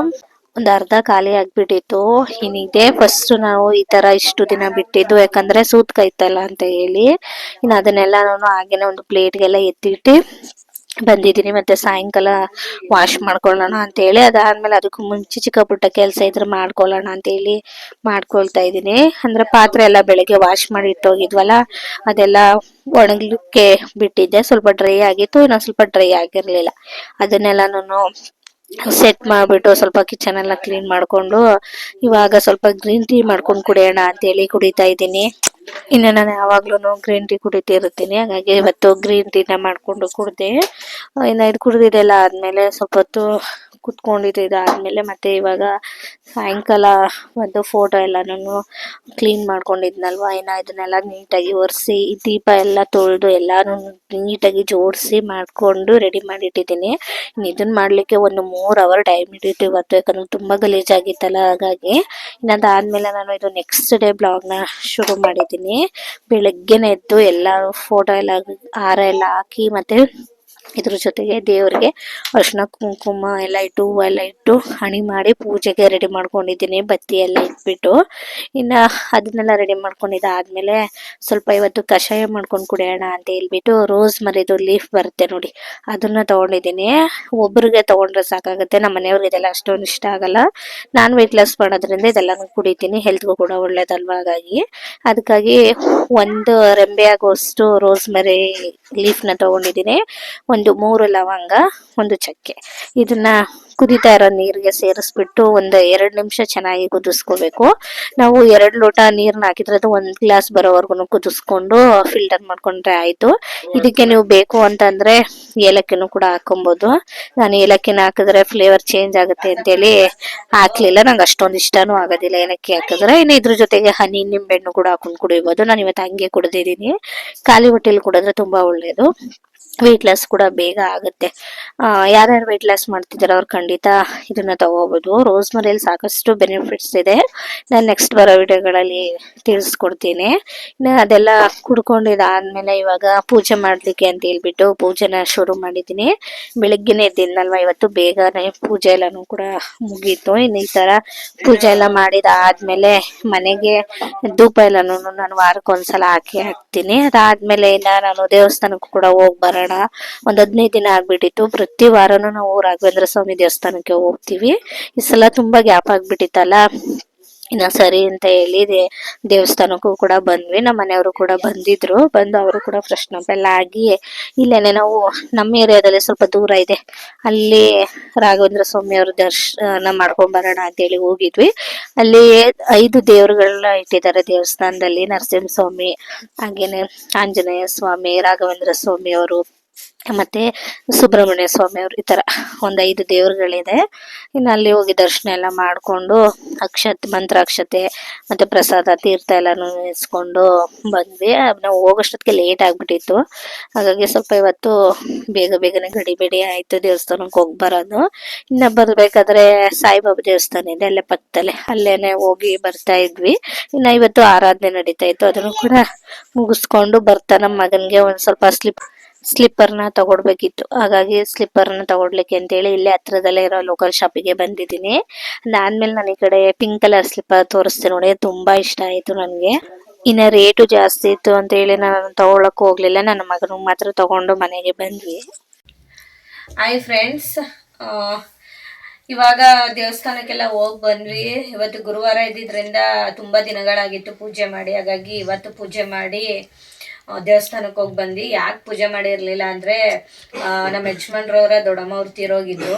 Speaker 1: ಒಂದ್ ಅರ್ಧ ಖಾಲಿ ಆಗ್ಬಿಟ್ಟಿತ್ತು. ಏನಿದೆ ಫಸ್ಟ್ ನಾವು ಈ ತರ ಇಷ್ಟು ದಿನ ಬಿಟ್ಟಿದ್ದು, ಯಾಕಂದ್ರೆ ಸೂತ್ ಕೈತಲ್ಲ ಅಂತ ಹೇಳಿ. ಇನ್ನು ಅದನ್ನೆಲ್ಲ ನಾನು ಹಾಗೇನೆ ಒಂದು ಪ್ಲೇಟ್ಗೆಲ್ಲ ಎತ್ತಿಟ್ಟು ಬಂದಿದ್ದೀನಿ, ಮತ್ತೆ ಸಾಯಂಕಾಲ ವಾಶ್ ಮಾಡ್ಕೊಳ್ಳೋಣ ಅಂತ ಹೇಳಿ ಅದಾದ್ಮೇಲೆ ಅದಕ್ಕೂ ಮುಂಚೆ ಚಿಕ್ಕ ಪುಟ್ಟ ಕೆಲಸ ಇದ್ರೆ ಮಾಡ್ಕೊಳ್ಳೋಣ ಅಂತ ಹೇಳಿ ಮಾಡ್ಕೊಳ್ತಾ ಇದ್ದೀನಿ. ಅಂದ್ರೆ ಪಾತ್ರೆ ಎಲ್ಲ ಬೆಳಗ್ಗೆ ವಾಶ್ ಮಾಡಿ ಇಟ್ಟೋಗಿದ್ವಲ್ಲ, ಅದೆಲ್ಲ ಒಣಗ್ಲಿಕ್ಕೆ ಬಿಟ್ಟಿದ್ದೆ. ಸ್ವಲ್ಪ ಡ್ರೈ ಆಗಿತ್ತು, ಇನ್ನೊಂದು ಸ್ವಲ್ಪ ಡ್ರೈ ಆಗಿರ್ಲಿಲ್ಲ. ಅದನ್ನೆಲ್ಲ ನಾನು ಸೆಟ್ ಮಾಡ್ಬಿಟ್ಟು ಸ್ವಲ್ಪ ಕಿಚನ್ ಎಲ್ಲ ಕ್ಲೀನ್ ಮಾಡ್ಕೊಂಡು, ಇವಾಗ ಸ್ವಲ್ಪ ಗ್ರೀನ್ ಟೀ ಮಾಡ್ಕೊಂಡು ಕುಡಿಯೋಣ ಅಂತೇಳಿ ಕುಡಿತಾ ಇದ್ದೀನಿ. ಇನ್ನು ನಾನು ಯಾವಾಗ್ಲೂ ಗ್ರೀನ್ ಟೀ ಕುಡಿತಿರ್ತೀನಿ ಹಾಗಾಗಿ ಇವತ್ತು ಗ್ರೀನ್ ಟೀನ ಮಾಡ್ಕೊಂಡು ಕುಡ್ದೆ. ಇನ್ನ ಇದು ಕುಡಿದಿದ್ದೆಲ್ಲ ಆದ್ಮೇಲೆ ಸ್ವಲ್ಪ ಹೊತ್ತು ಕುತ್ಕೊಂಡಿದ್ದು ಇದಾದ್ಮೇಲೆ ಮತ್ತೆ ಇವಾಗ ಸಾಯಂಕಾಲ ಒಂದು ಫೋಟೋ ಎಲ್ಲ ನಾನು ಕ್ಲೀನ್ ಮಾಡ್ಕೊಂಡಿದ್ನಲ್ವಾ? ಏನ ಇದನ್ನೆಲ್ಲ ನೀಟಾಗಿ ಒರೆಸಿ ದೀಪ ಎಲ್ಲ ತೊಳೆದು ಎಲ್ಲಾನು ನೀಟಾಗಿ ಜೋಡಿಸಿ ಮಾಡ್ಕೊಂಡು ರೆಡಿ ಮಾಡಿಟ್ಟಿದ್ದೀನಿ. ಇದನ್ನ ಮಾಡ್ಲಿಕ್ಕೆ ಒಂದು ಮೂರು ಅವರ್ ಟೈಮ್ ಹಿಡಿತು ಇವತ್ತು, ಯಾಕಂದ್ರೆ ತುಂಬ ಗಲೀಜಾಗಿತ್ತಲ್ಲ ಹಾಗಾಗಿ. ಇನ್ನು ಅದಾದ್ಮೇಲೆ ನಾನು ಇದು ನೆಕ್ಸ್ಟ್ ಡೇ ಬ್ಲಾಗ್ನ ಶುರು ಮಾಡಿದ್ದೀನಿ. ಬೆಳಗ್ಗೆನೆ ಎದ್ದು ಎಲ್ಲ ಫೋಟೋ ಎಲ್ಲ ಹಾರ ಎಲ್ಲ ಹಾಕಿ ಮತ್ತೆ ಇದ್ರ ಜೊತೆಗೆ ದೇವರಿಗೆ ಅರ್ಶಿನ, ಕುಂಕುಮ ಎಲ್ಲ ಇಟ್ಟು ಹೂವು ಎಲ್ಲ ಇಟ್ಟು ಹಣಿ ಮಾಡಿ ಪೂಜೆಗೆ ರೆಡಿ ಮಾಡ್ಕೊಂಡಿದ್ದೀನಿ. ಬತ್ತಿ ಎಲ್ಲ ಇಟ್ಬಿಟ್ಟು. ಇನ್ನು ಅದನ್ನೆಲ್ಲ ರೆಡಿ ಮಾಡ್ಕೊಂಡಿದ್ದಾದ್ಮೇಲೆ ಸ್ವಲ್ಪ ಇವತ್ತು ಕಷಾಯ ಮಾಡ್ಕೊಂಡು ಕುಡಿಯೋಣ ಅಂತ ಹೇಳ್ಬಿಟ್ಟು ರೋಸ್ ಮರಿದು ಲೀಫ್ ಬರುತ್ತೆ ನೋಡಿ. ಅದನ್ನ ತೊಗೊಂಡಿದ್ದೀನಿ. ಒಬ್ರಿಗೆ ತಗೊಂಡ್ರೆ ಸಾಕಾಗುತ್ತೆ. ನಮ್ಮ ಮನೆಯವ್ರಿಗೆ ಇದೆಲ್ಲ ಅಷ್ಟೊಂದು ಇಷ್ಟ ಆಗಲ್ಲ. ನಾನು ವೆಯ್ಟ್ ಲಾಸ್ ಮಾಡೋದ್ರಿಂದ ಇದೆಲ್ಲ ಕುಡಿತೀನಿ. ಹೆಲ್ತ್ಗೂ ಕೂಡ ಒಳ್ಳೇದಲ್ವಾ ಹಾಗಾಗಿ. ಅದಕ್ಕಾಗಿ ಒಂದು ರೆಂಬೆ ಆಗೋಷ್ಟು ರೋಸ್ ಮರಿ ಲೀಫ್ನ ತಗೊಂಡಿದ್ದೀನಿ. ಒಂದು ಮೂರು ಲವಂಗ, ಒಂದು ಚಕ್ಕೆ. ಇದನ್ನ ಕುದಿತಾ ಇರೋ ನೀರಿಗೆ ಸೇರಿಸ್ಬಿಟ್ಟು ಒಂದು ಎರಡು ನಿಮಿಷ ಚೆನ್ನಾಗಿ ಕುದಿಸ್ಕೋಬೇಕು. ನಾವು ಎರಡು ಲೋಟ ನೀರ್ನ ಹಾಕಿದ್ರೆ ಅದು ಒಂದ್ ಗ್ಲಾಸ್ ಬರೋವರೆಗೂ ಕುದಿಸ್ಕೊಂಡು ಫಿಲ್ಟರ್ ಮಾಡ್ಕೊಂಡ್ರೆ ಆಯ್ತು. ಇದಕ್ಕೆ ನೀವು ಬೇಕು ಅಂತಂದ್ರೆ ಏಲಕ್ಕಿನೂ ಕೂಡ ಹಾಕೊಬಹುದು ನಾನು ಏಲಕ್ಕಿನ ಹಾಕಿದ್ರೆ ಫ್ಲೇವರ್ ಚೇಂಜ್ ಆಗುತ್ತೆ ಅಂತೇಳಿ ಹಾಕ್ಲಿಲ್ಲ. ನಂಗೆ ಅಷ್ಟೊಂದು ಇಷ್ಟನೂ ಆಗೋದಿಲ್ಲ ಏಲಕ್ಕಿ ಹಾಕಿದ್ರೆ. ಇನ್ನು ಇದ್ರ ಜೊತೆಗೆ ಹನಿ, ನಿಂಬೆಹಣ್ಣು ಕೂಡ ಹಾಕೊಂಡು ಕುಡಿಬಹುದು ನಾನು ಇವತ್ತು ಹಂಗೆ ಕುಡಿದಿದ್ದೀನಿ. ಖಾಲಿ ಹೊಟ್ಟೆಲಿ ಕುಡಿದ್ರೆ ತುಂಬಾ ಒಳ್ಳೇದು. ವೆಯ್ಟ್ ಲಾಸ್ ಕೂಡ ಬೇಗ ಆಗುತ್ತೆ. ಯಾರ್ಯಾರು ವೆಯ್ಟ್ ಲಾಸ್ ಮಾಡ್ತಿದ್ದಾರೆ ಅವ್ರು ಖಂಡಿತ ಇದನ್ನ ತಗೋಬಹುದು ರೋಸ್ ಮರಿಯಲ್ಲಿ ಸಾಕಷ್ಟು ಬೆನಿಫಿಟ್ಸ್ ಇದೆ. ನಾನು ನೆಕ್ಸ್ಟ್ ಬರೋ ವಿಡಿಯೋಗಳಲ್ಲಿ ತಿಳಿಸ್ಕೊಡ್ತೀನಿ. ಇನ್ನು ಅದೆಲ್ಲ ಕುಡ್ಕೊಂಡಿದ್ದಾದ್ಮೇಲೆ ಇವಾಗ ಪೂಜೆ ಮಾಡ್ಲಿಕ್ಕೆ ಅಂತ ಹೇಳ್ಬಿಟ್ಟು ಪೂಜೆನ ಶುರು ಮಾಡಿದ್ದೀನಿ. ಬೆಳಗ್ಗೆನೆ ಇದ್ದಿನಲ್ವ ಇವತ್ತು ಬೇಗನೆ ಪೂಜೆ ಎಲ್ಲಾನು ಕೂಡ ಮುಗೀತು. ಇನ್ನು ಈ ತರ ಪೂಜೆ ಎಲ್ಲ ಮಾಡಿದಾದ್ಮೇಲೆ ಮನೆಗೆ ಧೂಪ ಎಲ್ಲಾನು ನಾನು ವಾರಕ್ಕೊಂದ್ಸಲ ಹಾಕಿ ಹಾಕ್ತೀನಿ. ಅದಾದ್ಮೇಲೆ ಇನ್ನ ನಾನು ದೇವಸ್ಥಾನಕ್ಕೂ ಕೂಡ ಹೋಗಿ ಒಂದ್ ಹದಿನೈದು ದಿನ ಆಗ್ಬಿಟ್ಟಿತ್ತು. ಪ್ರತಿ ವಾರನೂ ನಾವು ರಾಘವೇಂದ್ರ ಸ್ವಾಮಿ ದೇವಸ್ಥಾನಕ್ಕೆ ಹೋಗ್ತೀವಿ. ಈ ಸಲ ತುಂಬಾ ಗ್ಯಾಪ್ ಆಗ್ಬಿಟ್ಟಿತ್ತಲ್ಲ. ಇನ್ನ ಸರಿ ಅಂತ ಹೇಳಿ ದೇವಸ್ಥಾನಕ್ಕೂ ಕೂಡ ಬಂದ್ವಿ. ನಮ್ಮ ಮನೆಯವರು ಕೂಡ ಬಂದಿದ್ರು. ಬಂದು ಅವರು ಕೂಡ ಅಪ್ ಎಲ್ಲ ಆಗಿ, ಇಲ್ಲೇನೆ ನಾವು ನಮ್ಮ ಏರಿಯಾದಲ್ಲಿ ಸ್ವಲ್ಪ ದೂರ ಇದೆ. ಅಲ್ಲಿ ರಾಘವೇಂದ್ರ ಸ್ವಾಮಿ ಅವ್ರ ದರ್ಶನ ಮಾಡ್ಕೊಂಡ್ ಬರೋಣ ಅಂತ ಹೇಳಿ ಹೋಗಿದ್ವಿ. ಅಲ್ಲಿ ಐದು ದೇವರುಗಳನ್ನ ಇಟ್ಟಿದ್ದಾರೆ ದೇವಸ್ಥಾನದಲ್ಲಿ. ನರಸಿಂಹ ಸ್ವಾಮಿ ಹಾಗೇನೆ ಆಂಜನೇಯ ಸ್ವಾಮಿ, ರಾಘವೇಂದ್ರ ಸ್ವಾಮಿ ಅವರು ಮತ್ತೆ ಸುಬ್ರಹ್ಮಣ್ಯ ಸ್ವಾಮಿ ಅವ್ರು ಈ ತರ ಒಂದ್ ಐದು ದೇವ್ರುಗಳಿದೆ. ಇನ್ನು ಅಲ್ಲಿ ಹೋಗಿ ದರ್ಶನ ಎಲ್ಲ ಮಾಡ್ಕೊಂಡು ಅಕ್ಷತೆ, ಮಂತ್ರಾಕ್ಷತೆ ಮತ್ತೆ ಪ್ರಸಾದ, ತೀರ್ಥ ಎಲ್ಲಾನು ಇಸ್ಕೊಂಡು ಬಂದ್ವಿ. ನಾವು ಹೋಗೋಷ್ಟೊತ್ತಿಗೆ ಲೇಟ್ ಆಗ್ಬಿಟ್ಟಿತ್ತು. ಹಾಗಾಗಿ ಸ್ವಲ್ಪ ಇವತ್ತು ಬೇಗ ಬೇಗನೆ ಗಡಿಬಿಡಿ ಆಯ್ತು ದೇವಸ್ಥಾನಕ್ಕೆ ಹೋಗಿ ಬರೋದು ಇನ್ನ ಬರ್ಬೇಕಾದ್ರೆ ಸಾಯಿಬಾಬಾ ದೇವಸ್ಥಾನ ಇದೆ, ಅಲ್ಲೇ ಪಕ್ಕದಲ್ಲೇ. ಅಲ್ಲೇನೆ ಹೋಗಿ ಬರ್ತಾ ಇದ್ವಿ. ಇನ್ನ ಇವತ್ತು ಆರಾಧನೆ ನಡೀತಾ ಇತ್ತು. ಅದನ್ನು ಕೂಡ ಮುಗಿಸ್ಕೊಂಡು ಬರ್ತಾ ನಮ್ಮ ಮಗನ್ಗೆ ಒಂದ್ ಸ್ವಲ್ಪ ಸ್ಲಿಪ್ ಸ್ಲಿಪ್ಪರ್ನ ತಗೊಳ್ಬೇಕಿತ್ತು ಹಾಗಾಗಿ ಸ್ಲಿಪ್ಪರ್ನ ತಗೊಡ್ಲಿಕ್ಕೆ ಅಂತೇಳಿ ಇಲ್ಲೇ ಹತ್ರದಲ್ಲೇ ಇರೋ ಲೋಕಲ್ ಶಾಪಿಗೆ ಬಂದಿದ್ದೀನಿ. ಅದಾದ್ಮೇಲೆ ನಾನು ಈ ಕಡೆ ಪಿಂಕ್ ಕಲರ್ ಸ್ಲಿಪ್ಪರ್ ತೋರಿಸ್ತೀನಿ ನೋಡಿ, ತುಂಬಾ ಇಷ್ಟ ಆಯ್ತು ನನಗೆ. ಇನ್ನ ರೇಟು ಜಾಸ್ತಿ ಇತ್ತು ಅಂತ ಹೇಳಿ ನಾನು ತಗೊಳಕ್ ಹೋಗ್ಲಿಲ್ಲ. ನನ್ನ ಮಗನಿಗೆ ಮಾತ್ರ ತಗೊಂಡು ಮನೆಗೆ ಬಂದ್ವಿ.
Speaker 2: ಹಾಯ್ ಫ್ರೆಂಡ್ಸ್ ಇವಾಗ ದೇವಸ್ಥಾನಕ್ಕೆಲ್ಲ ಹೋಗಿ ಬಂದ್ವಿ. ಇವತ್ತು ಗುರುವಾರ ಇದ್ದಿದ್ರಿಂದ ತುಂಬಾ ದಿನಗಳಾಗಿತ್ತು ಪೂಜೆ ಮಾಡಿ. ಹಾಗಾಗಿ ಇವತ್ತು ಪೂಜೆ ಮಾಡಿ ದೇವಸ್ಥಾನಕ್ಕೆ ಹೋಗಿ ಬಂದು ಯಾಕೆ ಪೂಜೆ ಮಾಡಿರಲಿಲ್ಲ ಅಂದ್ರೆ ನಮ್ಮ ಯಜಮಾನ್ರವರ ದೊಡ್ಡಮ್ಮ ಅವ್ರು ತೀರೋಗಿದ್ರು.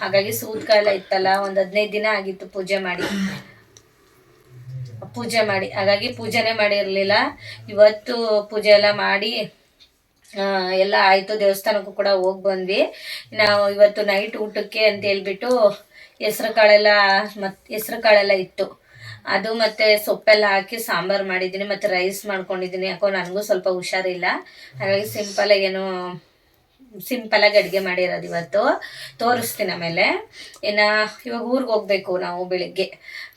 Speaker 2: ಹಾಗಾಗಿ ಸೂತ್ಕ ಎಲ್ಲ ಇತ್ತಲ್ಲ, ಒಂದು ಹದಿನೈದು ದಿನ ಆಗಿತ್ತು ಪೂಜೆ ಮಾಡಿ. ಪೂಜೆ ಮಾಡಿ. ಹಾಗಾಗಿ ಪೂಜೆನೆ ಮಾಡಿರಲಿಲ್ಲ. ಇವತ್ತು ಪೂಜೆ ಎಲ್ಲ ಮಾಡಿ ಎಲ್ಲ ಆಯ್ತು. ದೇವಸ್ಥಾನಕ್ಕೂ ಕೂಡ ಹೋಗಿ ಬಂದ್ವಿ. ನಾವು ಇವತ್ತು ನೈಟ್ ಊಟಕ್ಕೆ ಅಂತ ಹೇಳ್ಬಿಟ್ಟು ಹೆಸ್ರು ಕಾಳೆಲ್ಲ ಮತ್, ಹೆಸ್ರು ಕಾಳೆಲ್ಲ ಇತ್ತು. ಅದು ಮತ್ತೆ ಸೊಪ್ಪೆಲ್ಲ ಹಾಕಿ ಸಾಂಬಾರು ಮಾಡಿದ್ದೀನಿ, ಮತ್ತೆ ರೈಸ್ ಮಾಡ್ಕೊಂಡಿದ್ದೀನಿ. ಯಾಕೋ ನನಗೂ ಸ್ವಲ್ಪ ಹುಷಾರಿಲ್ಲ. ಹಾಗಾಗಿ ಸಿಂಪಲ್ ಏನು ಸಿಂಪಲ್ ಆಗಿ ಅಡುಗೆ ಮಾಡಿರೋದು ಇವತ್ತು. ತೋರಿಸ್ತೀನಿ ಆಮೇಲೆ. ಇನ್ನು ಇವಾಗ ಊರಿಗೆ ಹೋಗ್ಬೇಕು ನಾವು ಬೆಳಿಗ್ಗೆ.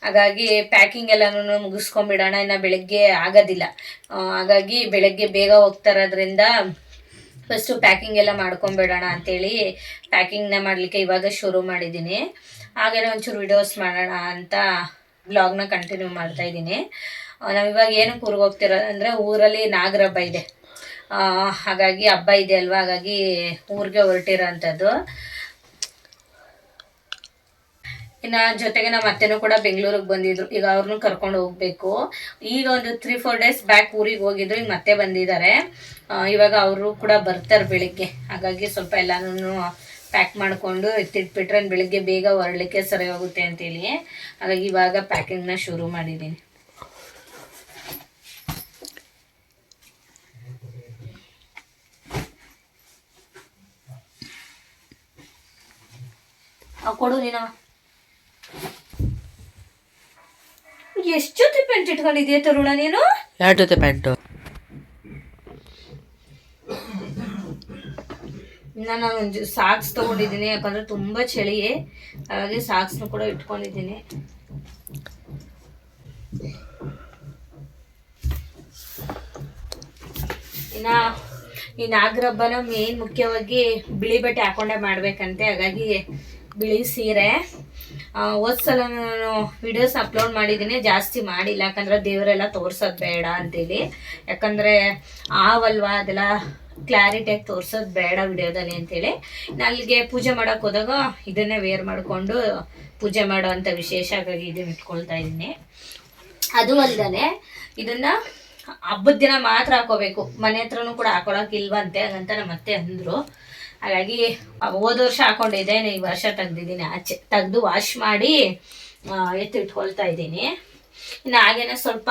Speaker 2: ಹಾಗಾಗಿ ಪ್ಯಾಕಿಂಗ್ ಎಲ್ಲನೂ ಮುಗಿಸ್ಕೊಂಬಿಡೋಣ. ಇನ್ನು ಬೆಳಿಗ್ಗೆ ಆಗೋದಿಲ್ಲ. ಹಾಗಾಗಿ ಬೆಳಗ್ಗೆ ಬೇಗ ಹೋಗ್ತಾ ಇರೋದ್ರಿಂದ ಫಸ್ಟು ಪ್ಯಾಕಿಂಗ್ ಎಲ್ಲ ಮಾಡ್ಕೊಂಬಿಡೋಣ ಅಂತೇಳಿ ಪ್ಯಾಕಿಂಗ್ನ ಮಾಡಲಿಕ್ಕೆ ಇವಾಗ ಶುರು ಮಾಡಿದ್ದೀನಿ. ಹಾಗೇನೋ ಒಂಚೂರು ವಿಡಿಯೋಸ್ ಮಾಡೋಣ ಅಂತ ಬ್ಲಾಗ್ನ ಕಂಟಿನ್ಯೂ ಮಾಡ್ತಾ ಇದ್ದೀನಿ. ನಾವು ಇವಾಗ ಏನಕ್ಕೆ ಊರಿಗೆ ಹೋಗ್ತಿರೋದು ಅಂದರೆ ಊರಲ್ಲಿ ನಾಗರ ಹಬ್ಬ ಇದೆ. ಹಾಗಾಗಿ ಹಬ್ಬ ಇದೆ ಅಲ್ವಾ? ಹಾಗಾಗಿ ಊರಿಗೆ ಹೊರಟಿರೋ ಅಂಥದ್ದು ಇನ್ನು ಜೊತೆಗೆ ನಮ್ಮ ಅತ್ತೆನೂ ಕೂಡ ಬೆಂಗಳೂರಿಗೆ ಬಂದಿದ್ರು. ಈಗ ಅವ್ರನ್ನೂ ಕರ್ಕೊಂಡು ಹೋಗ್ಬೇಕು. ಈಗ ಒಂದು ತ್ರೀ ಫೋರ್ ಡೇಸ್ ಬ್ಯಾಕ್ ಊರಿಗೆ ಹೋಗಿದ್ರು. ಈಗ ಮತ್ತೆ ಬಂದಿದ್ದಾರೆ. ಇವಾಗ ಅವರು ಕೂಡ ಬರ್ತಾರೆ ಬೆಳಿಗ್ಗೆ. ಹಾಗಾಗಿ ಸ್ವಲ್ಪ ಎಲ್ಲಾನು ಪ್ಯಾಕ್ ಮಾಡಿಕೊಂಡು ಎತ್ತಿಟ್ಬಿಟ್ರೆ ಬೆಳಗ್ಗೆ ಬೇಗ ಹೊರಳಿಕ್ಕೆ ಸರಿ ಹೋಗುತ್ತೆ ಅಂತೇಳಿ. ಹಾಗಾಗಿ ಇವಾಗ ಪ್ಯಾಕಿಂಗ್ನ ಶುರು ಮಾಡಿದ್ದೀನಿ ಕೊಡು ನೀನ. ಎಷ್ಟು ಜೊತೆ ಪ್ಯಾಂಟ್ ಇಟ್ಕೊಂಡಿದ್ಯಾ ತರುಣ ನೀನು?
Speaker 3: ಎರಡು ಜೊತೆ ಪ್ಯಾಂಟು
Speaker 2: ನಾನು ಒಂದು ಸಾಕ್ಸ್ ತಗೊಂಡಿದ್ದೀನಿ, ಯಾಕಂದರೆ ತುಂಬಾ ಚಳಿ ಹಾಗಾಗಿ ಸಾಕ್ಸ್ನು ಕೂಡ ಇಟ್ಕೊಂಡಿದ್ದೀನಿ. ಇನ್ನ ಈ ನಾಗರ ಹಬ್ಬನ ಮೇನ್ ಮುಖ್ಯವಾಗಿ ಬಿಳಿ ಬಟ್ಟೆ ಹಾಕೊಂಡೆ ಮಾಡಬೇಕಂತೆ, ಹಾಗಾಗಿ ಬಿಳಿ ಸೀರೆ. ಸಲ ನಾನು ವಿಡಿಯೋಸ್ ಅಪ್ಲೋಡ್ ಮಾಡಿದ್ದೀನಿ, ಜಾಸ್ತಿ ಮಾಡಿಲ್ಲ, ಯಾಕಂದ್ರೆ ದೇವರೆಲ್ಲ ತೋರ್ಸೋದು ಬೇಡ ಅಂತೇಳಿ. ಯಾಕಂದ್ರೆ ಆವಲ್ವಾ ಅದೆಲ್ಲ ಕ್ಲಾರಿಟಿಯಾಗಿ ತೋರ್ಸೋದು ಬೇಡ ವಿಡಿಯೋದಲ್ಲಿ ಅಂತೇಳಿ. ಅಲ್ಲಿಗೆ ಪೂಜೆ ಮಾಡಕ್ ಹೋದಾಗ ಇದನ್ನೇ ವೇರ್ ಮಾಡಿಕೊಂಡು ಪೂಜೆ ಮಾಡುವಂಥ ವಿಶೇಷ ಹಾಗಾಗಿ ಇದನ್ನ ಇಟ್ಕೊಳ್ತಾ ಇದ್ದೀನಿ. ಅದು ಅಲ್ಲದೆ ಇದನ್ನ ಹಬ್ಬದ ದಿನ ಮಾತ್ರ ಹಾಕೋಬೇಕು. ಮನೆ ಹತ್ರನೂ ಕೂಡ ಹಾಕೊಳಕ್ ಇಲ್ವಂತೆ ಹಾಗಂತ ನಮ್ಮ ಅತ್ತೆ ಅಂದ್ರು. ಹಾಗಾಗಿ ಹೋದ ವರ್ಷ ಹಾಕೊಂಡಿದ್ದೆ ಈ ವರ್ಷ ತೆಗ್ದಿದ್ದೀನಿ. ಆಚೆ ತೆಗೆದು ವಾಶ್ ಮಾಡಿ ಎತ್ತಿ ಎತ್ತಿಟ್ಕೊಳ್ತಾ ಇದ್ದೀನಿ. ಇನ್ನು ಹಾಗೇನೆ ಸ್ವಲ್ಪ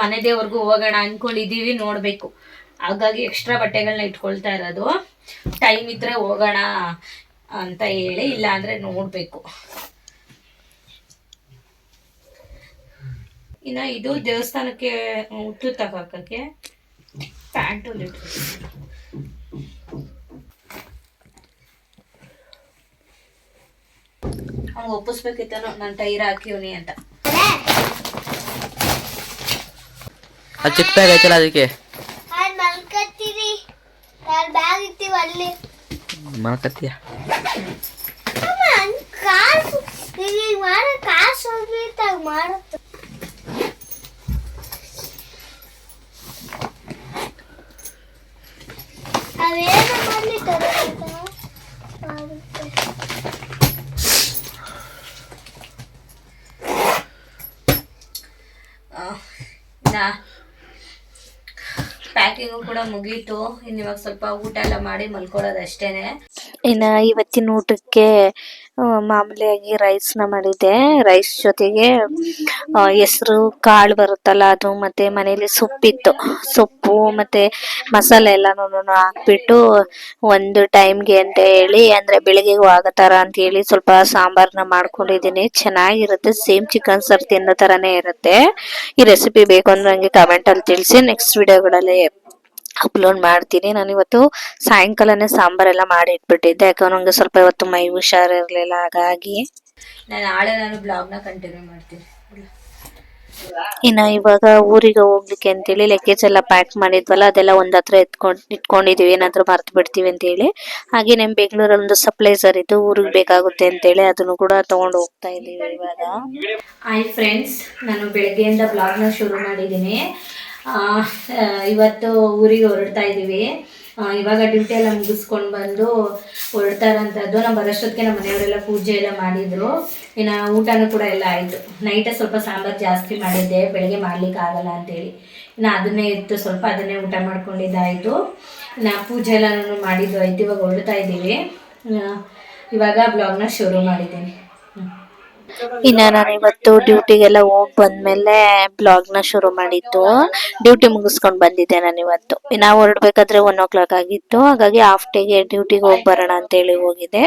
Speaker 2: ಮನೆ ದೇವ್ರಿಗೂ ಹೋಗೋಣ ಅಂದ್ಕೊಂಡಿದ್ದೀವಿ ನೋಡ್ಬೇಕು. ಹಾಗಾಗಿ ಎಕ್ಸ್ಟ್ರಾ ಬಟ್ಟೆಗಳನ್ನ ಇಟ್ಕೊಳ್ತಾ ಇರೋದು. ಟೈಮ್ ಇದ್ರೆ ಹೋಗೋಣ ಅಂತ ಹೇಳಿ, ಇಲ್ಲ ಅಂದ್ರೆ ನೋಡ್ಬೇಕು. ಇನ್ನ ಇದು ದೇವಸ್ಥಾನಕ್ಕೆ ಹುಟ್ಟು ತಗೋಕಕ್ಕೆ ಪ್ಯಾಂಟು ಅವ್ನು ಒಪ್ಪಿಸ್ಬೇಕಿತ್ತನೋ, ನಾನು ಟೈರ್ ಹಾಕಿವ್ನಿ ಅಂತ.
Speaker 3: ಅದು ಐತಲ್ಲ ಅದಕ್ಕೆ
Speaker 4: ಅಲ್ಲಿ ಮಲ್ಕತ್ತೀರಿ ನಾನು ಬ್ಯಾಗ್ ಇರ್ತೀವಿ ಅಲ್ಲಿ.
Speaker 3: ಮಾಡ್ಕತ್ತೀಯ
Speaker 4: ಕಾಸು ಈಗ ಮಾಡೋ ಕಾಸು ಹೋಗಿ ಮಾಡುತ್ತೆ ಅವೇನು ಮಾಡಲಿ ಮಾಡುತ್ತೆ
Speaker 2: ಇನ್ನ ಪ್ಯಾಕಿಂಗು ಕೂಡ ಮುಗೀತು. ಇನ್ನು ಇವಾಗ ಸ್ವಲ್ಪ ಊಟ ಎಲ್ಲ ಮಾಡಿ ಮಲ್ಕೊಳ್ಳೋದು ಅಷ್ಟೇನೆ.
Speaker 1: ಇನ್ನ ಇವತ್ತಿನ ಊಟಕ್ಕೆ ಮಾಮೂಲಿಯಾಗಿ ರೈಸ್ನ ಮಾಡಿದ್ದೆ. ರೈಸ್ ಜೊತೆಗೆ ಹೆಸರು, ಕಾಳು ಬರುತ್ತಲ್ಲ ಅದು, ಮತ್ತೆ ಮನೇಲಿ ಸೊಪ್ಪಿತ್ತು ಸೊಪ್ಪು ಮತ್ತೆ ಮಸಾಲೆ ಎಲ್ಲಾನು ಹಾಕ್ಬಿಟ್ಟು ಒಂದು ಟೈಮ್ಗೆ ಅಂತ ಹೇಳಿ, ಅಂದ್ರೆ ಬೆಳಿಗ್ಗೆ ಆಗತ್ತಾರ ಅಂತ ಹೇಳಿ ಸ್ವಲ್ಪ ಸಾಂಬಾರ್ನ ಮಾಡ್ಕೊಂಡಿದ್ದೀನಿ. ಚೆನ್ನಾಗಿರುತ್ತೆ. ಸೇಮ್ ಚಿಕನ್ ಸರ್ ತಿನ್ನೋ ತರಾನೇ ಇರುತ್ತೆ. ಈ ರೆಸಿಪಿ ಬೇಕು ಅಂದ್ರೆ ನನಗೆ ಕಮೆಂಟಲ್ಲಿ ತಿಳಿಸಿ ನೆಕ್ಸ್ಟ್ ವಿಡಿಯೋಗಳಲ್ಲಿ ಅಪ್ಲೋಡ್ ಮಾಡ್ತೀನಿ. ನಾನು ಇವತ್ತು ಸಾಯಂಕಾಲನೇ ಸಾಂಬಾರೆಲ್ಲ ಮಾಡಿ ಇಟ್ಬಿಟ್ಟಿದ್ದೆ. ಯಾಕಂದ್ರೆ ನಂಗೆ ಸ್ವಲ್ಪ ಇವತ್ತು ಮೈ ಹುಷಾರ್ ಇರಲಿಲ್ಲ ಹಾಗಾಗಿ.
Speaker 2: ನಾನು ನಾಳೆ ನಾನು ಬ್ಲಾಗ್ನ ಕಂಟಿನ್ಯೂ ಮಾಡ್ತೀನಿ.
Speaker 1: ಇನ್ನ ಇವಾಗ ಊರಿಗೆ ಹೋಗ್ಲಿಕ್ಕೆ ಅಂತೇಳಿ ಲಗೇಜ್ ಎಲ್ಲ ಪ್ಯಾಕ್ ಮಾಡಿದ್ವಲ್ಲ ಅದೆಲ್ಲ ಒಂದ್ ಹತ್ರ ಎತ್ಕೊಂಡ್ ಇಟ್ಕೊಂಡಿದೀವಿ. ಏನಾದ್ರೂ ಮರ್ತು ಬಿಡ್ತೀವಿ ಅಂತೇಳಿ. ಹಾಗೆ ನಮ್ ಬೆಂಗಳೂರಲ್ಲಿ ಒಂದು ಸಪ್ಲೈಸರ್ ಇದ್ದು ಊರಿಗೆ ಬೇಕಾಗುತ್ತೆ ಅಂತೇಳಿ ಅದನ್ನು ಕೂಡ ತಗೊಂಡು ಹೋಗ್ತಾ ಇದೀವಿ ಇವಾಗ.
Speaker 2: ಹಾಯ್ ಫ್ರೆಂಡ್ಸ್ ನಾನು ಬೆಳಗ್ಗೆಯಿಂದ ಬ್ಲಾಗ್ನ ಶುರು ಮಾಡಿದ್ದೀನಿ. ಇವತ್ತು ಊರಿಗೆ ಹೊರಡ್ತಾ ಇದ್ದೀವಿ. ಇವಾಗ ಡ್ಯೂಟಿ ಎಲ್ಲ ಮುಗಿಸ್ಕೊಂಡು ಬಂದು ಹೊರಡ್ತಾ ಇರೋಂಥದ್ದು ನಮ್ಮ ಬರೋಷ್ಟೊತ್ತಿಗೆ ನಮ್ಮ ಮನೆಯವರೆಲ್ಲ ಪೂಜೆ ಎಲ್ಲ ಮಾಡಿದರು. ಇನ್ನು ಊಟನೂ ಕೂಡ ಎಲ್ಲ ಆಯಿತು. ನೈಟೇ ಸ್ವಲ್ಪ ಸಾಂಬಾರು ಜಾಸ್ತಿ ಮಾಡಿದ್ದೆ, ಬೆಳಗ್ಗೆ ಮಾಡ್ಲಿಕ್ಕೆ ಆಗಲ್ಲ ಅಂತೇಳಿ. ಇನ್ನು ಅದನ್ನೇ ಇತ್ತು, ಸ್ವಲ್ಪ ಅದನ್ನೇ ಊಟ ಮಾಡ್ಕೊಂಡಿದ್ದಾಯಿತು. ನಾ ಪೂಜೆ ಎಲ್ಲನೂ ಮಾಡಿದ್ದು ಆಯ್ತು, ಇವಾಗ ಹೊರಡ್ತಾ ಇದ್ದೀವಿ. ಇವಾಗ ಬ್ಲಾಗ್ನ ಶುರು ಮಾಡಿದ್ದೀನಿ.
Speaker 1: ಇನ್ನ ನಾನು ಇವತ್ತು ಡ್ಯೂಟಿಗೆಲ್ಲ ಹೋಗ್ ಬಂದ್ಮೇಲೆ ಬ್ಲಾಗ್ನ ಶುರು ಮಾಡಿದ್ದು. ಡ್ಯೂಟಿ ಮುಗಿಸ್ಕೊಂಡ್ ಬಂದಿದ್ದೆ ನಾನು ಇವತ್ತು. ಇನ್ನ ಹೊರಡ್ಬೇಕಾದ್ರೆ ಒನ್ ಓ ಕ್ಲಾಕ್ ಆಗಿತ್ತು. ಹಾಗಾಗಿ ಹಾಫ್ ಡೇಗೆ ಡ್ಯೂಟಿಗೆ ಹೋಗ್ ಬರೋಣ ಅಂತ ಹೇಳಿ ಹೋಗಿದ್ದೆ.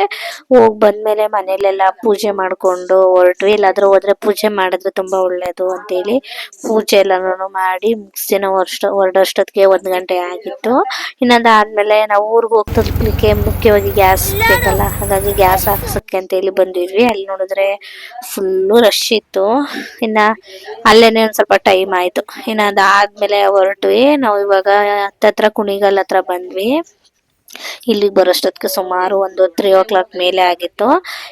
Speaker 1: ಹೋಗ್ ಬಂದ್ಮೇಲೆ ಮನೇಲೆಲ್ಲ ಪೂಜೆ ಮಾಡ್ಕೊಂಡು ಹೊರಟ್ವಿ. ಎಲ್ಲಾದ್ರೂ ಹೋದ್ರೆ ಪೂಜೆ ಮಾಡಿದ್ರೆ ತುಂಬಾ ಒಳ್ಳೇದು ಅಂತೇಳಿ ಪೂಜೆ ಎಲ್ಲಾನು ಮಾಡಿ ಮುಗಿಸಿನ ವರ್ಷ ಹೊರಡೋಷ್ಟೊತ್ತಿಗೆ ಒಂದ್ ಗಂಟೆ ಆಗಿತ್ತು. ಇನ್ನದಾದ್ಮೇಲೆ ನಾವು ಊರಿಗೆ ಹೋಗ್ತಿರ್ಲಿಕ್ಕೆ ಮುಖ್ಯವಾಗಿ ಗ್ಯಾಸ್ ಬೇಕಲ್ಲ. ಹಾಗಾಗಿ ಗ್ಯಾಸ್ ಹಾಕ್ಸಕ್ಕೆ ಅಂತ ಹೇಳಿ ಬಂದಿದ್ವಿ. ಅಲ್ಲಿ ನೋಡಿದ್ರೆ ಫುಲ್ಲು ರಶ್ ಇತ್ತು. ಇನ್ನ ಅಲ್ಲೇನೆ ಒಂದ್ ಸ್ವಲ್ಪ ಟೈಮ್ ಆಯ್ತು. ಇನ್ನ ಅದಾದ್ಮೇಲೆ ಹೊರಟ್ವಿ. ನಾವು ಇವಾಗ ಹತ್ತತ್ರ ಕುಣಿಗಲ್ ಹತ್ರ ಬಂದ್ವಿ. ಇಲ್ಲಿಗೆ ಬರೋಷ್ಟೊತ್ತಿಗೆ ಸುಮಾರು ಒಂದು ತ್ರೀ ಓ ಕ್ಲಾಕ್ ಮೇಲೆ ಆಗಿತ್ತು.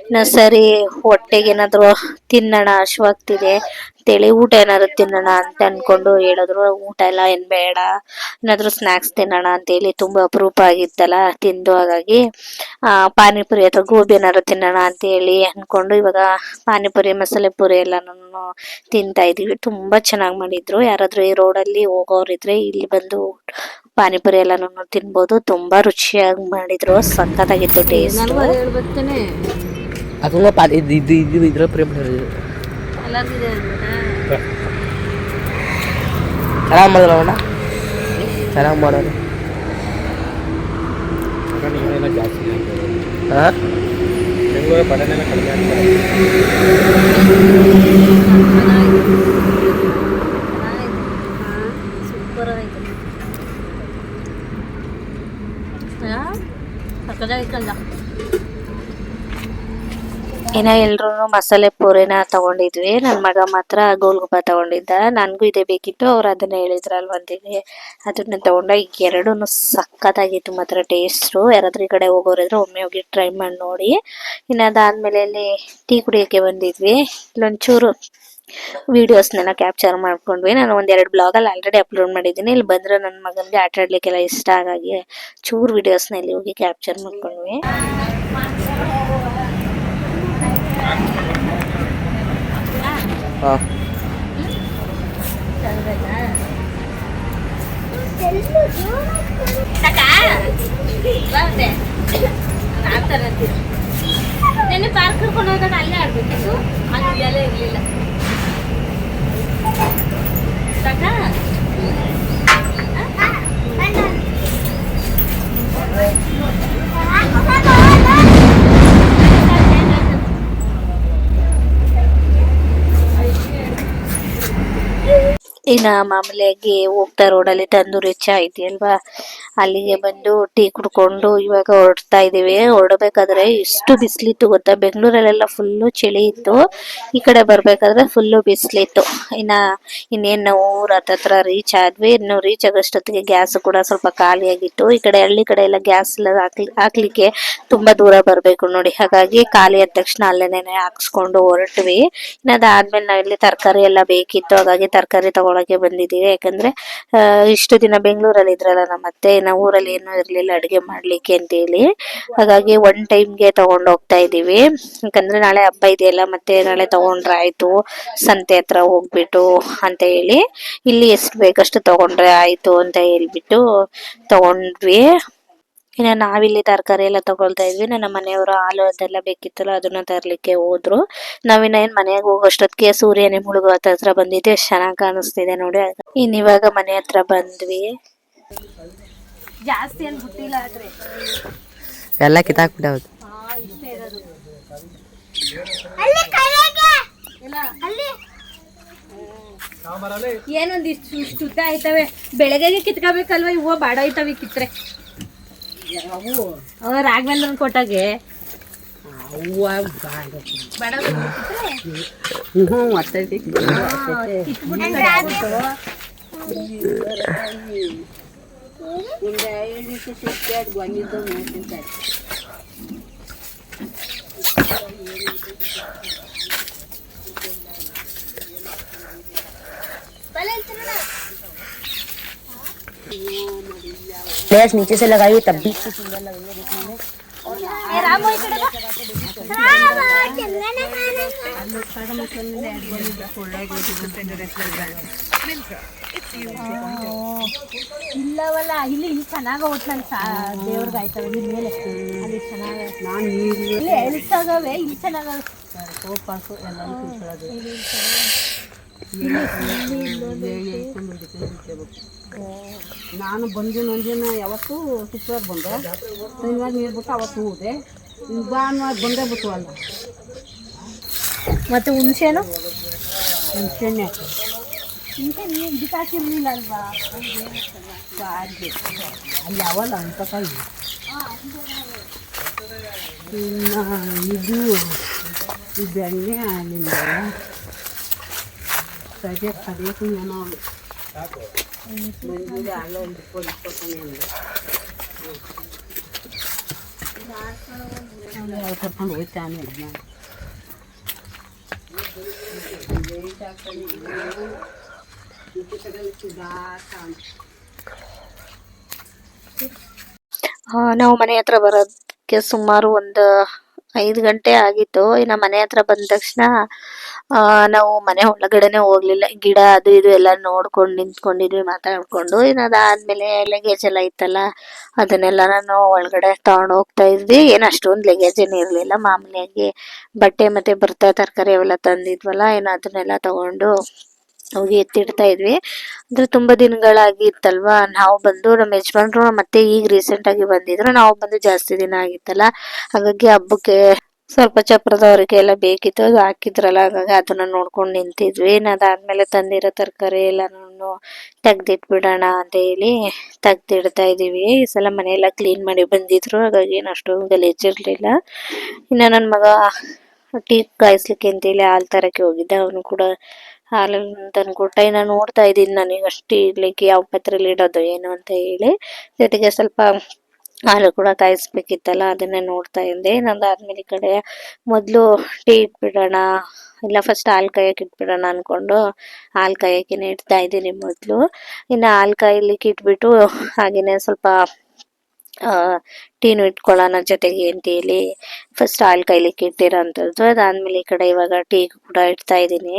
Speaker 1: ಇನ್ನು ಸರಿ, ಹೊಟ್ಟೆಗೆ ಏನಾದರೂ ತಿನ್ನೋಣ, ಹಶ್ವಾಗ್ತಿದೆ ಅಂತೇಳಿ ಊಟ ಏನಾದ್ರು ತಿನ್ನೋಣ ಅಂತ ಅಂದ್ಕೊಂಡು ಹೇಳಿದ್ರು. ಊಟ ಎಲ್ಲ ಏನು ಬೇಡ, ಏನಾದರೂ ಸ್ನ್ಯಾಕ್ಸ್ ತಿನ್ನೋಣ ಅಂತೇಳಿ ತುಂಬಾ ಅಪರೂಪ ಆಗಿತ್ತಲ್ಲ ತಿಂದು ಹಾಗಾಗಿ. ಪಾನಿಪುರಿ ಅಥವಾ ಗೋಬಿ ಏನಾದ್ರು ತಿನ್ನೋಣ ಅಂತೇಳಿ ಅಂದ್ಕೊಂಡು ಇವಾಗ ಪಾನಿಪುರಿ, ಮಸಾಲೆ ಪುರಿ ಎಲ್ಲಾನು ತಿಂತಾ ಇದೀವಿ. ತುಂಬಾ ಚೆನ್ನಾಗಿ ಮಾಡಿದ್ರು. ಯಾರಾದರೂ ಈ ರೋಡಲ್ಲಿ ಹೋಗೋರಿದ್ರೆ ಇಲ್ಲಿ ಬಂದು ಪಾನಿಪುರಿ ಎಲ್ಲಾನು ತಿನ್ಬೋದು. ತುಂಬಾ ರುಚಿಯಾಗಿ ಮಾಡಿದ್ರು. ಸಖತ್ತಾಗಿತ್ತು ಟೇಸ್ಟ್
Speaker 3: ಅದನ್ನ ಪಾ ಇದು ಇದು ಇದು ಇದ್ರ ಪ್ರೇಮ್ ಚೆನ್ನಾಗಿ ಮಾಡೋಣ ಚೆನ್ನಾಗಿ ಮಾಡೋಣ ಹಾಂ
Speaker 1: ಆಯ್ತು ಇನ್ನ ಎಲ್ರು ಮಸಾಲೆ ಪೂರಿನ ತಗೊಂಡಿದ್ವಿ. ನನ್ನ ಮಗ ಮಾತ್ರ ಗೋಲ್ಗುಪ್ಪ ತಗೊಂಡಿದ್ದ. ನನ್ಗೂ ಇದೇ ಬೇಕಿತ್ತು. ಅವ್ರು ಅದನ್ನ ಹೇಳಿದ್ರಲ್ ಬಂದಿದ್ವಿ ಅದನ್ನ ತಗೊಂಡ ಎರಡೂ ಸಖತ್ತಾಗಿತ್ತು ಮಾತ್ರ ಟೇಸ್ಟು. ಯಾರಾದ್ರೂ ಈ ಕಡೆ ಹೋಗೋರಿದ್ರೆ ಒಮ್ಮೆ ಹೋಗಿ ಟ್ರೈ ಮಾಡಿ ನೋಡಿ. ಇನ್ನ ಅದಾದ್ಮೇಲೆ ಇಲ್ಲಿ ಟೀ ಕುಡಿಯೋಕೆ ಬಂದಿದ್ವಿ. ಇಲ್ಲೊಂಚೂರು ವಿಡಿಯೋಸ್ನೆಲ್ಲ ಕ್ಯಾಪ್ಚರ್ ಮಾಡ್ಕೊಂಡ್ವಿ. ನಾನು ಒಂದೆರಡು ಬ್ಲಾಗಲ್ಲಿ ಆಲ್ರೆಡಿ ಅಪ್ಲೋಡ್ ಮಾಡಿದ್ದೀನಿ. ಇಲ್ಲಿ ಬಂದ್ರೆ ನನ್ನ ಮಗನಿಗೆ ಆಟ ಆಡ್ಲಿಕ್ಕೆಲ್ಲ ಇಷ್ಟ ಹಾಗಾಗಿ ಚೂರು ವಿಡಿಯೋಸ್ನ ಇಲ್ಲಿ ಹೋಗಿ ಕ್ಯಾಪ್ಚರ್ ಮಾಡ್ಕೊಂಡ್ವಿ.
Speaker 3: ಹಾಂ
Speaker 2: ನೆನ್ನೆ ಪಾರ್ಕ್ ಕರ್ಕೊಂಡು ಹೋದಾಗ ಅಲ್ಲೇ ಆಡ್ಬೇಕಿತ್ತು ಅಲ್ಲಿ ಅಲ್ಲೇ ಇರ್ಲಿಲ್ಲ. ಸಾಕ
Speaker 1: ಇನ್ನ ಮಾಮೂಲಿಯಾಗಿ ಹೋಗ್ತಾ ರೋಡಲ್ಲಿ ತಂದೂರಿ ಚಾ ಇದೆಯಲ್ವಾ ಅಲ್ಲಿಗೆ ಬಂದು ಟೀ ಕುಡ್ಕೊಂಡು ಇವಾಗ ಹೊರಡ್ತಾ ಇದೀವಿ ಹೊರಡಬೇಕಾದ್ರೆ ಎಷ್ಟು ಬಿಸಿಲಿತ್ತು ಗೊತ್ತಾ? ಬೆಂಗಳೂರಲ್ಲೆಲ್ಲ ಫುಲ್ಲು ಚಳಿ ಇತ್ತು. ಈ ಕಡೆ ಬರ್ಬೇಕಾದ್ರೆ ಫುಲ್ಲು ಬಿಸಿಲಿತ್ತು. ಇನ್ನ ಇನ್ನೇನ್ ನಾವು ಊರ ಹತ್ರ ರೀಚ್ ಆದ್ವಿ. ಇನ್ನು ರೀಚ್ ಆಗೋಷ್ಟೊತ್ತಿಗೆ ಗ್ಯಾಸ್ ಕೂಡ ಸ್ವಲ್ಪ ಖಾಲಿಯಾಗಿತ್ತು. ಈ ಕಡೆ ಹಳ್ಳಿ ಕಡೆ ಎಲ್ಲ ಗ್ಯಾಸ್ ಎಲ್ಲ ಹಾಕ್ಲಿ, ಹಾಕ್ಲಿಕ್ಕೆ ತುಂಬಾ ದೂರ ಬರಬೇಕು ನೋಡಿ. ಹಾಗಾಗಿ ಖಾಲಿ ಆದ ತಕ್ಷಣ ಅಲ್ಲೇನೆ ಹಾಕ್ಸ್ಕೊಂಡು ಹೊರಟ್ವಿ. ಇನ್ನ ಅದಾದ್ಮೇಲೆ ನಾವಿಲ್ಲಿ ತರಕಾರಿ ಎಲ್ಲ ಬೇಕಿತ್ತು. ಹಾಗಾಗಿ ತರಕಾರಿ ತಗೊಳಕ್ಕೆ ಬಂದಿದ್ದೀವಿ. ಯಾಕಂದ್ರೆ ಇಷ್ಟು ದಿನ ಬೆಂಗಳೂರಲ್ಲಿ ಇದ್ರಲ್ಲ, ನಮ್ಮ ಅತ್ತೆ ನಾವು ಊರಲ್ಲಿ ಏನೂ ಇರಲಿಲ್ಲ, ಅಡುಗೆ ಮಾಡ್ಲಿಕ್ಕೆ ಅಂತ ಹೇಳಿ ಹಾಗಾಗಿ ಒನ್ ಟೈಮ್ಗೆ ತಗೊಂಡು ಹೋಗ್ತಾ ಇದೀವಿ ಯಾಕಂದ್ರೆ ನಾಳೆ ಹಬ್ಬ ಇದೆಯಲ್ಲ, ಮತ್ತೆ ನಾಳೆ ತಗೊಂಡ್ರೆ ಆಯ್ತು. ಸಂತೆ ಹತ್ರ ಹೋಗ್ಬಿಟ್ಟು ಅಂತ ಹೇಳಿ, ಇಲ್ಲಿ ಎಷ್ಟು ಬೇಕಷ್ಟು ತಗೊಂಡ್ರೆ ಆಯ್ತು ಅಂತ ಹೇಳ್ಬಿಟ್ಟು ತಗೊಂಡ್ವಿ. ಇನ್ನ ನಾವಿಲ್ಲಿ ತರಕಾರಿ ಎಲ್ಲ ತಗೊಳ್ತಾ ಇದ್ವಿ. ನನ್ನ ಮನೆಯವರು ಹಾಲು ಅದೆಲ್ಲ ಬೇಕಿತ್ತಲ್ಲ ಅದನ್ನ ತರ್ಲಿಕ್ಕೆ ಹೋದ್ರು. ನಾವಿನ್ನ ಏನ್ ಮನೆಗೆ ಹೋಗೋಷ್ಟೊತ್ತಿಗೆ ಸೂರ್ಯನೇ ಮುಳುಗೋ ಹತ್ರ ಬಂದಿದ್ದೆ. ಎಷ್ಟ್ ಚೆನ್ನಾಗಿ ಕಾಣಿಸ್ತಿದೆ ನೋಡಿ. ಇನ್ ಇವಾಗ ಮನೆ ಹತ್ರ ಬಂದ್ವಿ.
Speaker 2: ಜಾಸ್ತಿ ಆದ್ರೆ.
Speaker 3: ಎಲ್ಲ ಕಿತ್ತಾಕ್ಬಿಟ್ಟ
Speaker 2: ಏನೊಂದಿಷ್ಟು ಇಷ್ಟು ಉದ್ದ ಆಯ್ತವೆ. ಬೆಳಗ್ಗೆ ಕಿತ್ಕೋಬೇಕಲ್ವ? ಇವು ಬಾಡ ಆಯ್ತವೆ ಕಿತ್ರೆ. ಅವ ರಾಘವೇಂದ್ರನ್ ಕೊಟ್ಟಾಗೆ
Speaker 5: प्लेयर्स नीचे से लगाइए तब भी ಇಲ್ಲವಲ್ಲ ಇಲ್ಲಿ ಇಲ್ಲಿ ಚೆನ್ನಾಗ ಒಟ್ನಲ್ಲಿ ದೇವ್ರಿಗೆ ಆಯ್ತವೆ ಇಲ್ಲಿ ಮೇಲೆ ಅಲ್ಲಿ ಚೆನ್ನಾಗ ನಾನು ಇಲ್ಲಿ ಎಳಿತಾಗವೆ ಇಲ್ಲಿ ಚೆನ್ನಾಗವೆ
Speaker 6: ನಾನು ಬಂದಿನ ಒಂದಿನ ಯಾವತ್ತೂ ಶುಕ್ರವಾರ ಬಂದೆ. ಶನಿವಾರ ನೀರು ಬಿಟ್ಟು ಅವತ್ತು ಹೋದೆ. ಭಾನುವಾರ ಬಂದೇ ಬಿಟ್ಟು ಅಲ್ಲ
Speaker 5: ಮತ್ತೆ ಹುಣಸೇನು?
Speaker 6: ಹುಣಸೆಣ್ಣೆ
Speaker 5: ಹುಣಸೆ ನೀರು ಇದಕ್ಕೆ ಹಾಕಿರ್ಲಿಲ್ಲ ಅಲ್ವಾ
Speaker 6: ಅಲ್ಲಿ ಯಾವಲ್ಲ ಅಂತ ಇನ್ನು ಇದು ಬೆಣ್ಣೆ ಅಲ್ಲಿಂದ ಸದ್ಯ ಕಡಿಯೋಕು ಏನೋ ಮಂಜೂರಿ ಆಗೋ ಒಂದು ಅವ್ರು ಕರ್ಕೊಂಡು ಹೋಗ್ತಾನೆ ನಾನು
Speaker 1: ಆ, ನಾವು ಮನೆ ಹತ್ರ ಬರೋದಕ್ಕೆ ಸುಮಾರು ಒಂದು ಐದು ಗಂಟೆ ಆಗಿತ್ತು. ಇನ್ನ ಮನೆ ಹತ್ರ ಬಂದ ತಕ್ಷಣ ನಾವು ಮನೆ ಒಳಗಡೆನೆ ಹೋಗ್ಲಿಲ್ಲ. ಗಿಡ ಅದು ಇದು ಎಲ್ಲ ನೋಡ್ಕೊಂಡು ನಿಂತ್ಕೊಂಡಿದ್ವಿ, ಮಾತಾಡ್ಕೊಂಡು. ಇನ್ನದಾದ್ಮೇಲೆ ಲಗೇಜ್ ಎಲ್ಲ ಇತ್ತಲ್ಲ, ಅದನ್ನೆಲ್ಲ ನಾನು ಒಳಗಡೆ ತಗೊಂಡು ಹೋಗ್ತಾ ಇದ್ವಿ. ಏನು ಅಷ್ಟೊಂದು ಲಗೇಜ್ ಏನು ಇರಲಿಲ್ಲ. ಮಾಮೂಲಿಯಾಗಿ ಬಟ್ಟೆ ಮತ್ತೆ ಬರ್ತಾ ತರಕಾರಿ ಅವೆಲ್ಲ ತಂದಿದ್ವಲ್ಲ ಏನು ಅದನ್ನೆಲ್ಲ ತಗೊಂಡು ಹೋಗಿ ಎತ್ತಿಡ್ತಾ ಇದ್ವಿ. ಅಂದ್ರೆ ತುಂಬಾ ದಿನಗಳಾಗಿತ್ತಲ್ವಾ ನಾವು ಬಂದು ನಮ್ಮ ಯಜಮಾನ್ರು ಮತ್ತೆ ಈಗ ರೀಸೆಂಟ್ ಆಗಿ ಬಂದಿದ್ರು. ನಾವು ಬಂದು ಜಾಸ್ತಿ ದಿನ ಆಗಿತ್ತಲ್ಲ. ಹಾಗಾಗಿ ಹಬ್ಬಕ್ಕೆ ಸ್ವಲ್ಪ ಚಪ್ರದವರಿಗೆ ಎಲ್ಲ ಬೇಕಿತ್ತು. ಅದು ಹಾಕಿದ್ರಲ್ಲ. ಹಾಗಾಗಿ ಅದನ್ನ ನೋಡ್ಕೊಂಡು ನಿಂತಿದ್ವಿ. ಅದಾದ್ಮೇಲೆ ತಂದಿರೋ ತರಕಾರಿ ಎಲ್ಲಾನು ತೆಗ್ದಿಟ್ಬಿಡೋಣ ಅಂತ ಹೇಳಿ ತೆಗ್ದಿಡ್ತಾ ಇದೀವಿ. ಈ ಸಲ ಮನೆಯೆಲ್ಲ ಕ್ಲೀನ್ ಮಾಡಿ ಬಂದಿದ್ರು. ಹಾಗಾಗಿ ಏನು ಅಷ್ಟೊಂದು ಗಲೀಜಿರ್ಲಿಲ್ಲ. ಇನ್ನು ನನ್ನ ಮಗ ಟೀ ಕಾಯಿಸ್ಲಿಕ್ಕೆ ಅಂತೇಳಿ ಹಾಲು ತರಕ್ಕೆ ಹೋಗಿದ್ದೆ. ಅವನು ಕೂಡ ಹಾಲು ತಂದ್ಕೊಟ್ಟ ಇನ್ನು ನೋಡ್ತಾ ಇದ್ದೀನಿ ನನಗೆ ಅಷ್ಟು ಇಡ್ಲಿಕ್ಕೆ ಯಾವ ಪತ್ರೆಯಲ್ಲಿ ಇಡೋದು ಏನು ಅಂತ ಹೇಳಿ. ಜೊತೆಗೆ ಸ್ವಲ್ಪ ಹಾಲು ಕೂಡ ಕಾಯಿಸ್ಬೇಕಿತ್ತಲ್ಲ, ಅದನ್ನೇ ನೋಡ್ತಾ ಇದ್ದೆ. ನಂದಾದ್ಮೇಲೆ ಈ ಕಡೆ ಮೊದಲು ಟೀ ಇಟ್ಬಿಡೋಣ, ಇಲ್ಲ ಫಸ್ಟ್ ಹಾಲು ಕಾಯಕ್ಕೆ ಇಟ್ಬಿಡೋಣ ಅನ್ಕೊಂಡು ಹಾಲು ಕಾಯಕ್ಕೆ ಇಡ್ತಾ ಇದ್ದೀನಿ ಮೊದಲು. ಇನ್ನು ಹಾಲು ಕಾಯಲಿಕ್ಕೆ ಇಟ್ಬಿಟ್ಟು ಹಾಗೆಯೇ ಸ್ವಲ್ಪ ಟೀನು ಇಟ್ಕೊಳ್ಳೋಣ ಜೊತೆಗೆ ಏನು ಟೀಲಿ ಫಸ್ಟ್ ಆಯಿಲ್ ಕೈಲಿಕ್ಕೆ ಇಟ್ಟಿರೋ ಅದಾದ್ಮೇಲೆ ಈ ಕಡೆ ಇವಾಗ ಟೀ ಕೂಡ ಇಡ್ತಾ ಇದ್ದೀನಿ.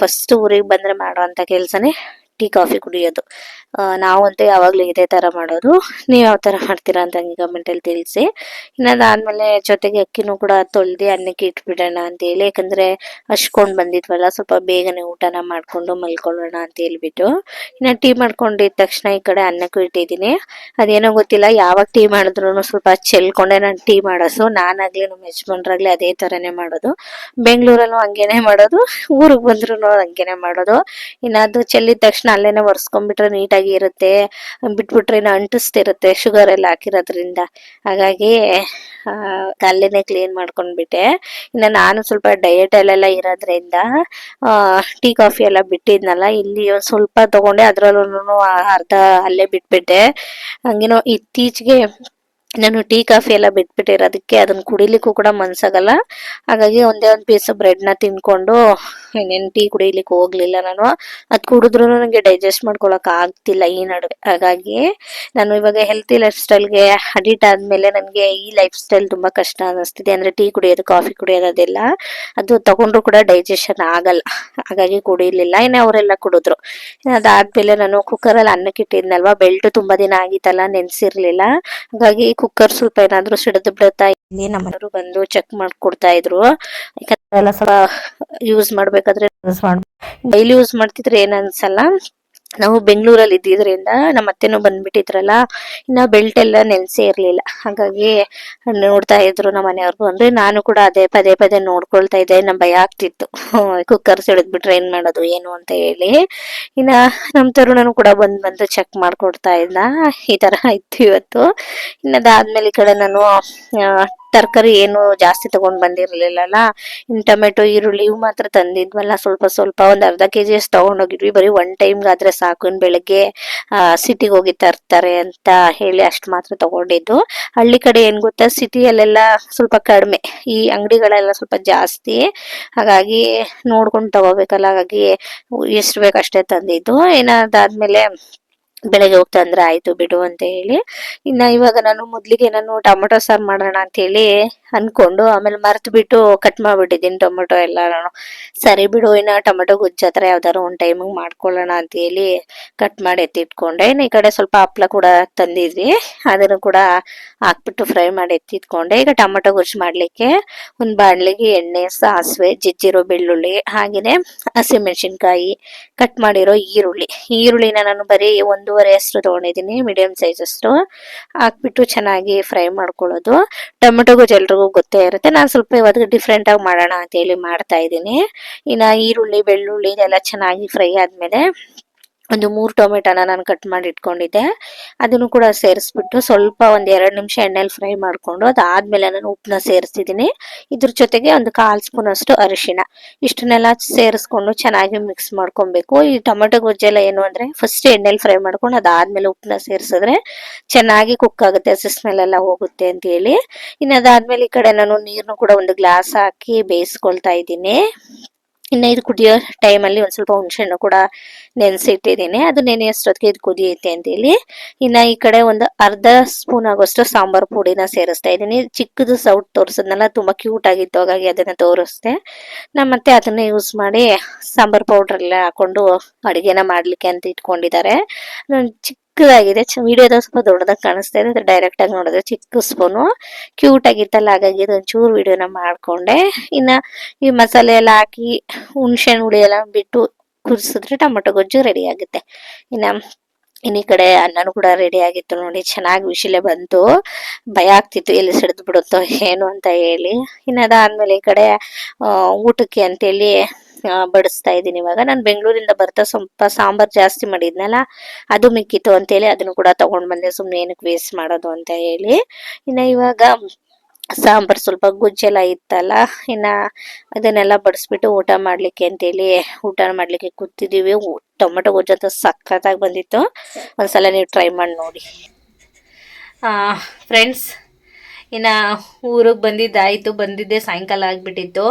Speaker 1: ಫಸ್ಟ್ ಊರಿಗೆ ಬಂದರೆ ಮಾಡುವಂಥ ಕೆಲಸನೇ ಟೀ, ಕಾಫಿ ಕುಡಿಯೋದು. ನಾವಂತೂ ಯಾವಾಗಲೂ ಇದೇ ಥರ ಮಾಡೋದು. ನೀವು ಯಾವ ಥರ ಮಾಡ್ತೀರಾ ಅಂತ ಹಂಗೆ ಕಮೆಂಟಲ್ಲಿ ತಿಳಿಸಿ. ಇನ್ನು ಅದಾದ್ಮೇಲೆ ಜೊತೆಗೆ ಅಕ್ಕಿನೂ ಕೂಡ ತೊಳೆದು ಅನ್ನಕ್ಕೆ ಇಟ್ಬಿಡೋಣ ಅಂತೇಳಿ ಯಾಕಂದರೆ ಹಚ್ಕೊಂಡು ಬಂದಿದ್ವಲ್ಲ, ಸ್ವಲ್ಪ ಬೇಗನೆ ಊಟನ ಮಾಡಿಕೊಂಡು ಮಲ್ಕೊಳ್ಳೋಣ ಅಂತ ಹೇಳ್ಬಿಟ್ಟು. ಇನ್ನು ಟೀ ಮಾಡ್ಕೊಂಡಿದ್ದ ತಕ್ಷಣ ಈ ಕಡೆ ಅನ್ನಕ್ಕೂ ಇಟ್ಟಿದ್ದೀನಿ. ಅದೇನೋ ಗೊತ್ತಿಲ್ಲ, ಯಾವಾಗ ಟೀ ಮಾಡಿದ್ರು ಸ್ವಲ್ಪ ಚೆಲ್ಕೊಂಡೆ ನಾನು ಟೀ ಮಾಡೋಸು ನಾನಾಗಲಿ ನಮ್ಮ ಯಜಮಾನ್ರಾಗಲಿ ಅದೇ ಥರನೇ ಮಾಡೋದು. ಬೆಂಗಳೂರಲ್ಲೂ ಹಂಗೇನೆ ಮಾಡೋದು, ಊರಿಗೆ ಬಂದ್ರು ಹಂಗೇನೆ ಮಾಡೋದು. ಇನ್ನು ಅದು ಚೆಲ್ಲಿದ ತಕ್ಷಣ ಅಲ್ಲೇನೆ ಒರೆಸ್ಕೊಂಡ್ಬಿಟ್ರೆ ನೀಟಾಗಿ ಇರುತ್ತೆ. ಬಿಟ್ಬಿಟ್ರೆ ಇನ್ನು ಅಂಟಿಸ್ತಿರುತ್ತೆ ಶುಗರ್ ಎಲ್ಲ ಹಾಕಿರೋದ್ರಿಂದ. ಹಾಗಾಗಿ ಅಲ್ಲೇನೆ ಕ್ಲೀನ್ ಮಾಡ್ಕೊಂಡ್ಬಿಟ್ಟೆ. ಇನ್ನು ನಾನು ಸ್ವಲ್ಪ ಡಯಟ್ ಅಲ್ಲೆಲ್ಲ ಇರೋದ್ರಿಂದ ಟೀ ಕಾಫಿ ಎಲ್ಲ ಬಿಟ್ಟಿದ್ನಲ್ಲ, ಇಲ್ಲಿ ಒಂದು ಸ್ವಲ್ಪ ತಗೊಂಡೆ ಅದ್ರಲ್ಲೂ ಅರ್ಧ ಅಲ್ಲೇ ಬಿಟ್ಬಿಟ್ಟೆ. ಹಂಗೇನೋ ಇತ್ತೀಚೆಗೆ ನಾನು ಟೀ, ಕಾಫಿ ಎಲ್ಲ ಬಿಟ್ಬಿಟ್ಟಿರೋದಕ್ಕೆ ಅದನ್ನ ಕುಡಿಲಿಕ್ಕೂ ಕೂಡ ಮನ್ಸಾಗಲ್ಲ. ಹಾಗಾಗಿ ಒಂದೇ ಒಂದು ಪೀಸ್ ಬ್ರೆಡ್ನ ತಿನ್ಕೊಂಡು ಇನ್ನೇನು ಟೀ ಕುಡಿಲಿಕ್ಕೆ ಹೋಗ್ಲಿಲ್ಲ ನಾನು. ಅದು ಕುಡಿದ್ರು ನನಗೆ ಡೈಜೆಸ್ಟ್ ಮಾಡ್ಕೊಳಕ್ ಆಗ್ತಿಲ್ಲ ಈ ನಡುವೆ. ಹಾಗಾಗಿ ನಾನು ಇವಾಗ ಹೆಲ್ತಿ ಲೈಫ್ ಸ್ಟೈಲ್ಗೆ ಅಡಿಟ್ ಆದ್ಮೇಲೆ ನನಗೆ ಈ ಲೈಫ್ ಸ್ಟೈಲ್ ತುಂಬಾ ಕಷ್ಟ ಅನ್ನಿಸ್ತಿದೆ ಅಂದ್ರೆ ಟೀ ಕುಡಿಯೋದು, ಕಾಫಿ ಕುಡಿಯೋದು ಅದು ತಗೊಂಡ್ರು ಕೂಡ ಡೈಜೆಷನ್ ಆಗಲ್ಲ. ಹಾಗಾಗಿ ಕುಡಿಲಿಲ್ಲ. ಇನ್ನು ಅವರೆಲ್ಲ ಕುಡಿದ್ರು. ಅದಾದ್ಮೇಲೆ ನಾನು ಕುಕ್ಕರಲ್ಲಿ ಅನ್ನಕ್ಕೆ ಇಟ್ಟಿದ್ನಲ್ವಾ ಬೆಲ್ಟ್ ತುಂಬಾ ದಿನ ಆಗಿತ್ತಲ್ಲ, ನೆನ್ಸಿರ್ಲಿಲ್ಲ. ಹಾಗಾಗಿ ಕುಕ್ಕರ್ ಸ್ವಲ್ಪ ಏನಾದ್ರು ಸಿಡಿದು ಬಿಡುತ್ತಾ ಇಲ್ಲಿ ನಮ್ಮನೆಯವರು ಬಂದು ಚೆಕ್ ಮಾಡ್ಕೊಡ್ತಾ ಇದ್ರು. ಯಾಕಂದ್ರೆ ಯೂಸ್ ಮಾಡ್ಬೇಕಾದ್ರೆ ಡೈಲಿ ಯೂಸ್ ಮಾಡ್ತಿದ್ರೆ ಏನ್ ಅನ್ಸಲ್ಲ. ನಾವು ಬೆಂಗಳೂರಲ್ಲಿ ಇದ್ದಿದ್ರಿಂದ ನಮ್ಮ ಅತ್ತೆನೂ ಬಂದ್ಬಿಟ್ಟಿದ್ರಲ್ಲ, ಇನ್ನ ಬೆಲ್ಟ್ ಎಲ್ಲ ನೆನ್ಸೇ ಇರಲಿಲ್ಲ. ಹಾಗಾಗಿ ನೋಡ್ತಾ ಇದ್ರು ನಮ್ಮ ಮನೆಯವ್ರಿಗೂ ಅಂದ್ರೆ ನಾನು ಕೂಡ ಅದೇ ಪದೇ ಪದೇ ನೋಡ್ಕೊಳ್ತಾ ಇದ್ದೆ ನಮ್ಮ ಭಯ ಆಗ್ತಿತ್ತು. [LAUGHS] ಕುಕ್ಕರ್ ಸಿಡಿದ್ಬಿಟ್ರೆ ಏನ್ ಮಾಡೋದು, ಏನು ಅಂತ ಹೇಳಿ. ಇನ್ನ ನಮ್ಮ ತರುಣನು ಕೂಡ ಬಂದ್ ಬಂದು ಚೆಕ್ ಮಾಡ್ಕೊಡ್ತಾ ಇದ್ದ. ಈ ತರ ಇತ್ತು ಇವತ್ತು. ಇನ್ನದಾದ್ಮೇಲೆ ಈ ಕಡೆ ನಾನು ತರಕಾರಿ ಏನು ಜಾಸ್ತಿ ತಗೊಂಡ್ ಬಂದಿರ್ಲಿಲ್ಲಲ್ಲ? ಇನ್ ಟೊಮೆಟೊ, ಈರುಳ್ಳಿ ಇವು ಮಾತ್ರ ತಂದಿದ್ವಲ್ಲ, ಸ್ವಲ್ಪ ಸ್ವಲ್ಪ ಒಂದ್ ಅರ್ಧ ಕೆಜಿ ಅಷ್ಟು ತಗೊಂಡೋಗಿದ್ವಿ ಬರೀ ಒನ್ ಟೈಮ್ಗಾದ್ರೆ ಸಾಕು. ಇನ್ ಬೆಳಗ್ಗೆ ಸಿಟಿಗೆ ಹೋಗಿ ತರ್ತಾರೆ ಅಂತ ಹೇಳಿ ಅಷ್ಟು ಮಾತ್ರ ತಗೊಂಡಿದ್ದು. ಹಳ್ಳಿ ಕಡೆ ಏನ್ ಗೊತ್ತಾ? ಸಿಟಿಯಲ್ಲೆಲ್ಲ ಸ್ವಲ್ಪ ಕಡಿಮೆ. ಈ ಅಂಗಡಿಗಳೆಲ್ಲ ಸ್ವಲ್ಪ ಜಾಸ್ತಿ. ಹಾಗಾಗಿ ನೋಡ್ಕೊಂಡು ತಗೋಬೇಕಲ್ಲ. ಹಾಗಾಗಿ ಎಷ್ಟು ಬೇಕಷ್ಟೇ ತಂದಿದ್ದು. ಏನಾದಾದ್ಮೇಲೆ ಬೆಳಗ್ಗೆ ಹೋಗ್ತಾ ಅಂದ್ರೆ ಆಯ್ತು ಬಿಡು ಅಂತ ಹೇಳಿ. ಇನ್ನ ಇವಾಗ ನಾನು ಮೊದ್ಲಿಗೆ ನಾನು ಟೊಮೆಟೊ ಸಾರು ಮಾಡೋಣ ಅಂತ ಹೇಳಿ ಅನ್ಕೊಂಡು ಆಮೇಲೆ ಮರ್ತು ಬಿಟ್ಟು ಕಟ್ ಮಾಡ್ಬಿಟ್ಟಿದ್ದೀನಿ ಟೊಮೆಟೊ ಎಲ್ಲ ನಾನು. ಸರಿ ಬಿಡು, ಇನ್ನ ಟೊಮೆಟೊ ಗೊಜ್ಜು ಹತ್ರ ಯಾವ್ದಾರು ಒಂದ್ ಟೈಮಿಗೆ ಮಾಡ್ಕೊಳ್ಳೋಣ ಅಂತ ಹೇಳಿ ಕಟ್ ಮಾಡಿ ಎತ್ತಿಟ್ಕೊಂಡೆ. ಇನ್ನು ಈ ಕಡೆ ಸ್ವಲ್ಪ ಹಪ್ಳ ಕೂಡ ತಂದಿದ್ವಿ. ಅದನ್ನು ಕೂಡ ಹಾಕ್ಬಿಟ್ಟು ಫ್ರೈ ಮಾಡಿ ಎತ್ತಿಟ್ಕೊಂಡೆ. ಈಗ ಟೊಮೆಟೊ ಗೊಜ್ಜು ಮಾಡ್ಲಿಕ್ಕೆ ಒಂದು ಬಾಣ್ಲಿಗೆ ಎಣ್ಣೆ, ಸಾಸಿವೆ ಜಿಜ್ಜಿರೋ ಬೆಳ್ಳುಳ್ಳಿ ಹಾಗೇನೆ ಹಸಿಮೆಣಸಿನ್ಕಾಯಿ ಕಟ್ ಮಾಡಿರೋ ಈರುಳ್ಳಿ. ಈರುಳ್ಳಿನ ನಾನು ಬರೀ ಒಂದೂವರೆ ಹೆಸರು ತೊಗೊಂಡಿದ್ದೀನಿ ಮೀಡಿಯಂ ಸೈಜ್ ಅಷ್ಟು ಹಾಕ್ಬಿಟ್ಟು ಚೆನ್ನಾಗಿ ಫ್ರೈ ಮಾಡ್ಕೊಳ್ಳೋದು. ಟೊಮೆಟೊ ಜಲ್ರಿಗೂ ಗೊತ್ತೇ ಇರುತ್ತೆ. ನಾನು ಸ್ವಲ್ಪ ಇವತ್ತು ಡಿಫ್ರೆಂಟಾಗಿ ಮಾಡೋಣ ಅಂತ ಹೇಳಿ ಮಾಡ್ತಾ ಇದ್ದೀನಿ. ಇನ್ನು ಈರುಳ್ಳಿ, ಬೆಳ್ಳುಳ್ಳಿ ಇದೆಲ್ಲ ಚೆನ್ನಾಗಿ ಫ್ರೈ ಆದ್ಮೇಲೆ ಒಂದು ಮೂರು ಟೊಮೆಟೊನ ನಾನು ಕಟ್ ಮಾಡಿ ಇಟ್ಕೊಂಡಿದ್ದೆ. ಅದನ್ನು ಕೂಡ ಸೇರಿಸ್ಬಿಟ್ಟು ಸ್ವಲ್ಪ ಒಂದು ಎರಡು ನಿಮಿಷ ಎಣ್ಣೆಲಿ ಫ್ರೈ ಮಾಡಿಕೊಂಡು ಅದಾದ್ಮೇಲೆ ನಾನು ಉಪ್ಪನ್ನ ಸೇರಿಸ್ತಿದ್ದೀನಿ. ಇದ್ರ ಜೊತೆಗೆ ಒಂದು ಕಾಲ್ ಸ್ಪೂನ್ ಅಷ್ಟು ಅರಿಶಿನ ಇಷ್ಟನ್ನೆಲ್ಲ ಸೇರಿಸ್ಕೊಂಡು ಚೆನ್ನಾಗಿ ಮಿಕ್ಸ್ ಮಾಡ್ಕೊಬೇಕು. ಈ ಟೊಮೆಟೊ ಗೊಜ್ಜೆಲ್ಲ ಏನು ಅಂದರೆ ಫಸ್ಟ್ ಎಣ್ಣೆಲಿ ಫ್ರೈ ಮಾಡ್ಕೊಂಡು ಅದಾದಮೇಲೆ ಉಪ್ಪನ್ನ ಸೇರಿಸಿದ್ರೆ ಚೆನ್ನಾಗಿ ಕುಕ್ ಆಗುತ್ತೆ ಸ್ಮೆಲ್ ಹೋಗುತ್ತೆ ಅಂತ ಹೇಳಿ. ಇನ್ನು ಅದಾದ್ಮೇಲೆ ಈ ಕಡೆ ನಾನು ನೀರನ್ನು ಕೂಡ ಒಂದು ಗ್ಲಾಸ್ ಹಾಕಿ ಬೇಯಿಸ್ಕೊಳ್ತಾ ಇದ್ದೀನಿ. ಇನ್ನು ಇದು ಕುದಿಯೋ ಟೈಮಲ್ಲಿ ಒಂದು ಸ್ವಲ್ಪ ಹುಣಸೆಹಣ್ಣು ಕೂಡ ನೆನೆಸಿಟ್ಟಿದ್ದೀನಿ. ಅದು ನೆನೆಯೋಷ್ಟೊತ್ತಿಗೆ ಇದು ಕುದಿಯುತ್ತೆ ಅಂತೇಳಿ. ಇನ್ನು ಈ ಕಡೆ ಒಂದು ಅರ್ಧ ಸ್ಪೂನ್ ಆಗೋಷ್ಟು ಸಾಂಬಾರ್ ಪುಡಿನ ಸೇರಿಸ್ತಾ ಇದ್ದೀನಿ. ಚಿಕ್ಕದು ಸೌಟ್ ತೋರಿಸೋದನ್ನೆಲ್ಲ ತುಂಬ ಕ್ಯೂಟ್ ಆಗಿತ್ತು, ಹಾಗಾಗಿ ಅದನ್ನ ತೋರಿಸ್ದೆ. ನಾನು ಮತ್ತೆ ಅದನ್ನ ಯೂಸ್ ಮಾಡಿ ಸಾಂಬಾರ್ ಪೌಡರ್ ಎಲ್ಲ ಹಾಕೊಂಡು ಅಡುಗೆನ ಮಾಡ್ಲಿಕ್ಕೆ ಅಂತ ಇಟ್ಕೊಂಡಿದ್ದಾರೆ. ನಾನು ಚಿಕ್ಕದಾಗಿದೆ. ವಿಡಿಯೋದಾಗ ಸ್ವಲ್ಪ ದೊಡ್ಡದಾಗಿ ಕಾಣಿಸ್ತಾ ಇದೆ. ಡೈರೆಕ್ಟ್ ಆಗಿ ನೋಡಿದ್ರೆ ಚಿಕ್ಕ ಸ್ಪೂನು ಕ್ಯೂಟ್ ಆಗಿತ್ತಲ್ಲ ಹಾಗಾಗಿ ಒಂಚೂರು ಚೂರು ವಿಡಿಯೋನ ಮಾಡ್ಕೊಂಡೆ. ಇನ್ನ ಈ ಮಸಾಲೆ ಎಲ್ಲ ಹಾಕಿ ಹುಣಸೆ ಹುಳಿ ಎಲ್ಲ ಬಿಟ್ಟು ಕುದಿಸಿದ್ರೆ ಟೊಮೊಟೊ ಗೊಜ್ಜು ರೆಡಿ ಆಗುತ್ತೆ. ಇನ್ನ, ಇನ್ನು ಈ ಕಡೆ ಅನ್ನನೂ ಕೂಡ ರೆಡಿ ಆಗಿತ್ತು ನೋಡಿ. ಚೆನ್ನಾಗಿ ವಿಶಿಲೆ ಬಂತು. ಭಯ ಆಗ್ತಿತ್ತು, ಎಲ್ಲಿ ಸಿಡಿದು ಬಿಡುತ್ತೋ ಏನು ಅಂತ ಹೇಳಿ. ಇನ್ನು ಅದಾದ್ಮೇಲೆ ಈ ಕಡೆ ಊಟಕ್ಕೆ ಅಂತೇಳಿ ಬಡಿಸ್ತಾ ಇದ್ದೀನಿ ಇವಾಗ. ನಾನು ಬೆಂಗಳೂರಿಂದ ಬರ್ತಾ ಸ್ವಲ್ಪ ಸಾಂಬಾರ್ ಜಾಸ್ತಿ ಮಾಡಿದ್ನಲ್ಲ, ಅದು ಮಿಕ್ಕಿತ್ತು ಅಂತೇಳಿ ಅದನ್ನು ಕೂಡ ತಗೊಂಡ್ ಬಂದೆ. ಸುಮ್ಮನೆ ಏನಕ್ಕೆ ವೇಸ್ಟ್ ಮಾಡೋದು ಅಂತ ಹೇಳಿ. ಇನ್ನ ಇವಾಗ ಸಾಂಬಾರ್ ಸ್ವಲ್ಪ ಗುಜ್ಜೆಲ್ಲ ಇತ್ತಲ್ಲ, ಇನ್ನ ಅದನ್ನೆಲ್ಲ ಬಡಿಸ್ಬಿಟ್ಟು ಊಟ ಮಾಡ್ಲಿಕ್ಕೆ ಅಂತೇಳಿ ಊಟ ಮಾಡ್ಲಿಕ್ಕೆ ಕೂತಿದ್ದೀವಿ ಟೊಮೆಟೊ ಗೊಜ್ಜು ಅಂತ ಸಖತ್ತಾಗಿ ಬಂದಿತ್ತು. ಒಂದ್ಸಲ ನೀವು ಟ್ರೈ ಮಾಡಿ ನೋಡಿ.
Speaker 2: ಫ್ರೆಂಡ್ಸ್ ಇನ್ನು ಊರಿಗೆ ಬಂದಿದ್ದಾಯಿತು, ಬಂದಿದ್ದೆ ಸಾಯಂಕಾಲ ಆಗಿಬಿಟ್ಟಿತ್ತು.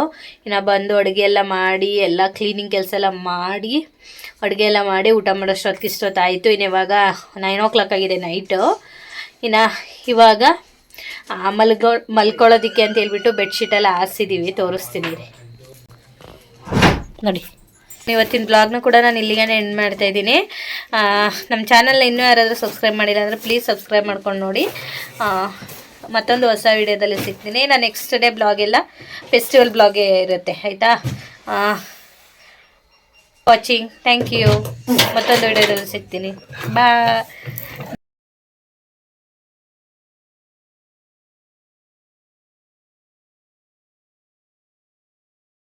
Speaker 2: ಇನ್ನು ಬಂದು ಅಡುಗೆ ಎಲ್ಲ ಮಾಡಿ, ಎಲ್ಲ ಕ್ಲೀನಿಂಗ್ ಕೆಲಸ ಎಲ್ಲ ಮಾಡಿ, ಅಡುಗೆ ಎಲ್ಲ ಮಾಡಿ ಊಟ ಮಾಡೋಷ್ಟೊತ್ತಿಗೆ ಇಷ್ಟೊತ್ತಾಯಿತು. ಇನ್ನು ಇವಾಗ ನೈನ್ ಓ ಕ್ಲಾಕ್ ಆಗಿದೆ ನೈಟು ಇನ್ನು ಇವಾಗ ಮಲ್ಗೊ, ಮಲ್ಕೊಳ್ಳೋದಕ್ಕೆ ಅಂತ ಹೇಳ್ಬಿಟ್ಟು ಬೆಡ್ಶೀಟ್ ಎಲ್ಲ ಹಾಸಿದ್ದೀವಿ ತೋರಿಸ್ತೀನಿ ನೋಡಿ, ಇವತ್ತಿನ ಬ್ಲಾಗ್ನ ಕೂಡ ನಾನು ಇಲ್ಲಿಗೆ ಎಂಡ್ ಮಾಡ್ತಾ ಇದ್ದೀನಿ. ನಮ್ಮ ಚಾನಲ್ನ ಇನ್ನೂ ಯಾರಾದರೂ ಸಬ್ಸ್ಕ್ರೈಬ್ ಮಾಡಿಲ್ಲ ಅಂದರೆ ಪ್ಲೀಸ್ ಸಬ್ಸ್ಕ್ರೈಬ್ ಮಾಡ್ಕೊಂಡು ನೋಡಿ. ಮತ್ತೊಂದು ಹೊಸ ವಿಡಿಯೋದಲ್ಲಿ ಸಿಗ್ತೀನಿ. ನಾನು ನೆಕ್ಸ್ಟ್ ಡೇ ಬ್ಲಾಗ್ ಎಲ್ಲ ಫೆಸ್ಟಿವಲ್ ಬ್ಲಾಗೇ ಇರುತ್ತೆ, ಆಯಿತಾ? ವಾಚಿಂಗ್ ಥ್ಯಾಂಕ್ ಯು ಮತ್ತೊಂದು ವಿಡಿಯೋದಲ್ಲಿ ಸಿಗ್ತೀನಿ. ಬಾಯ್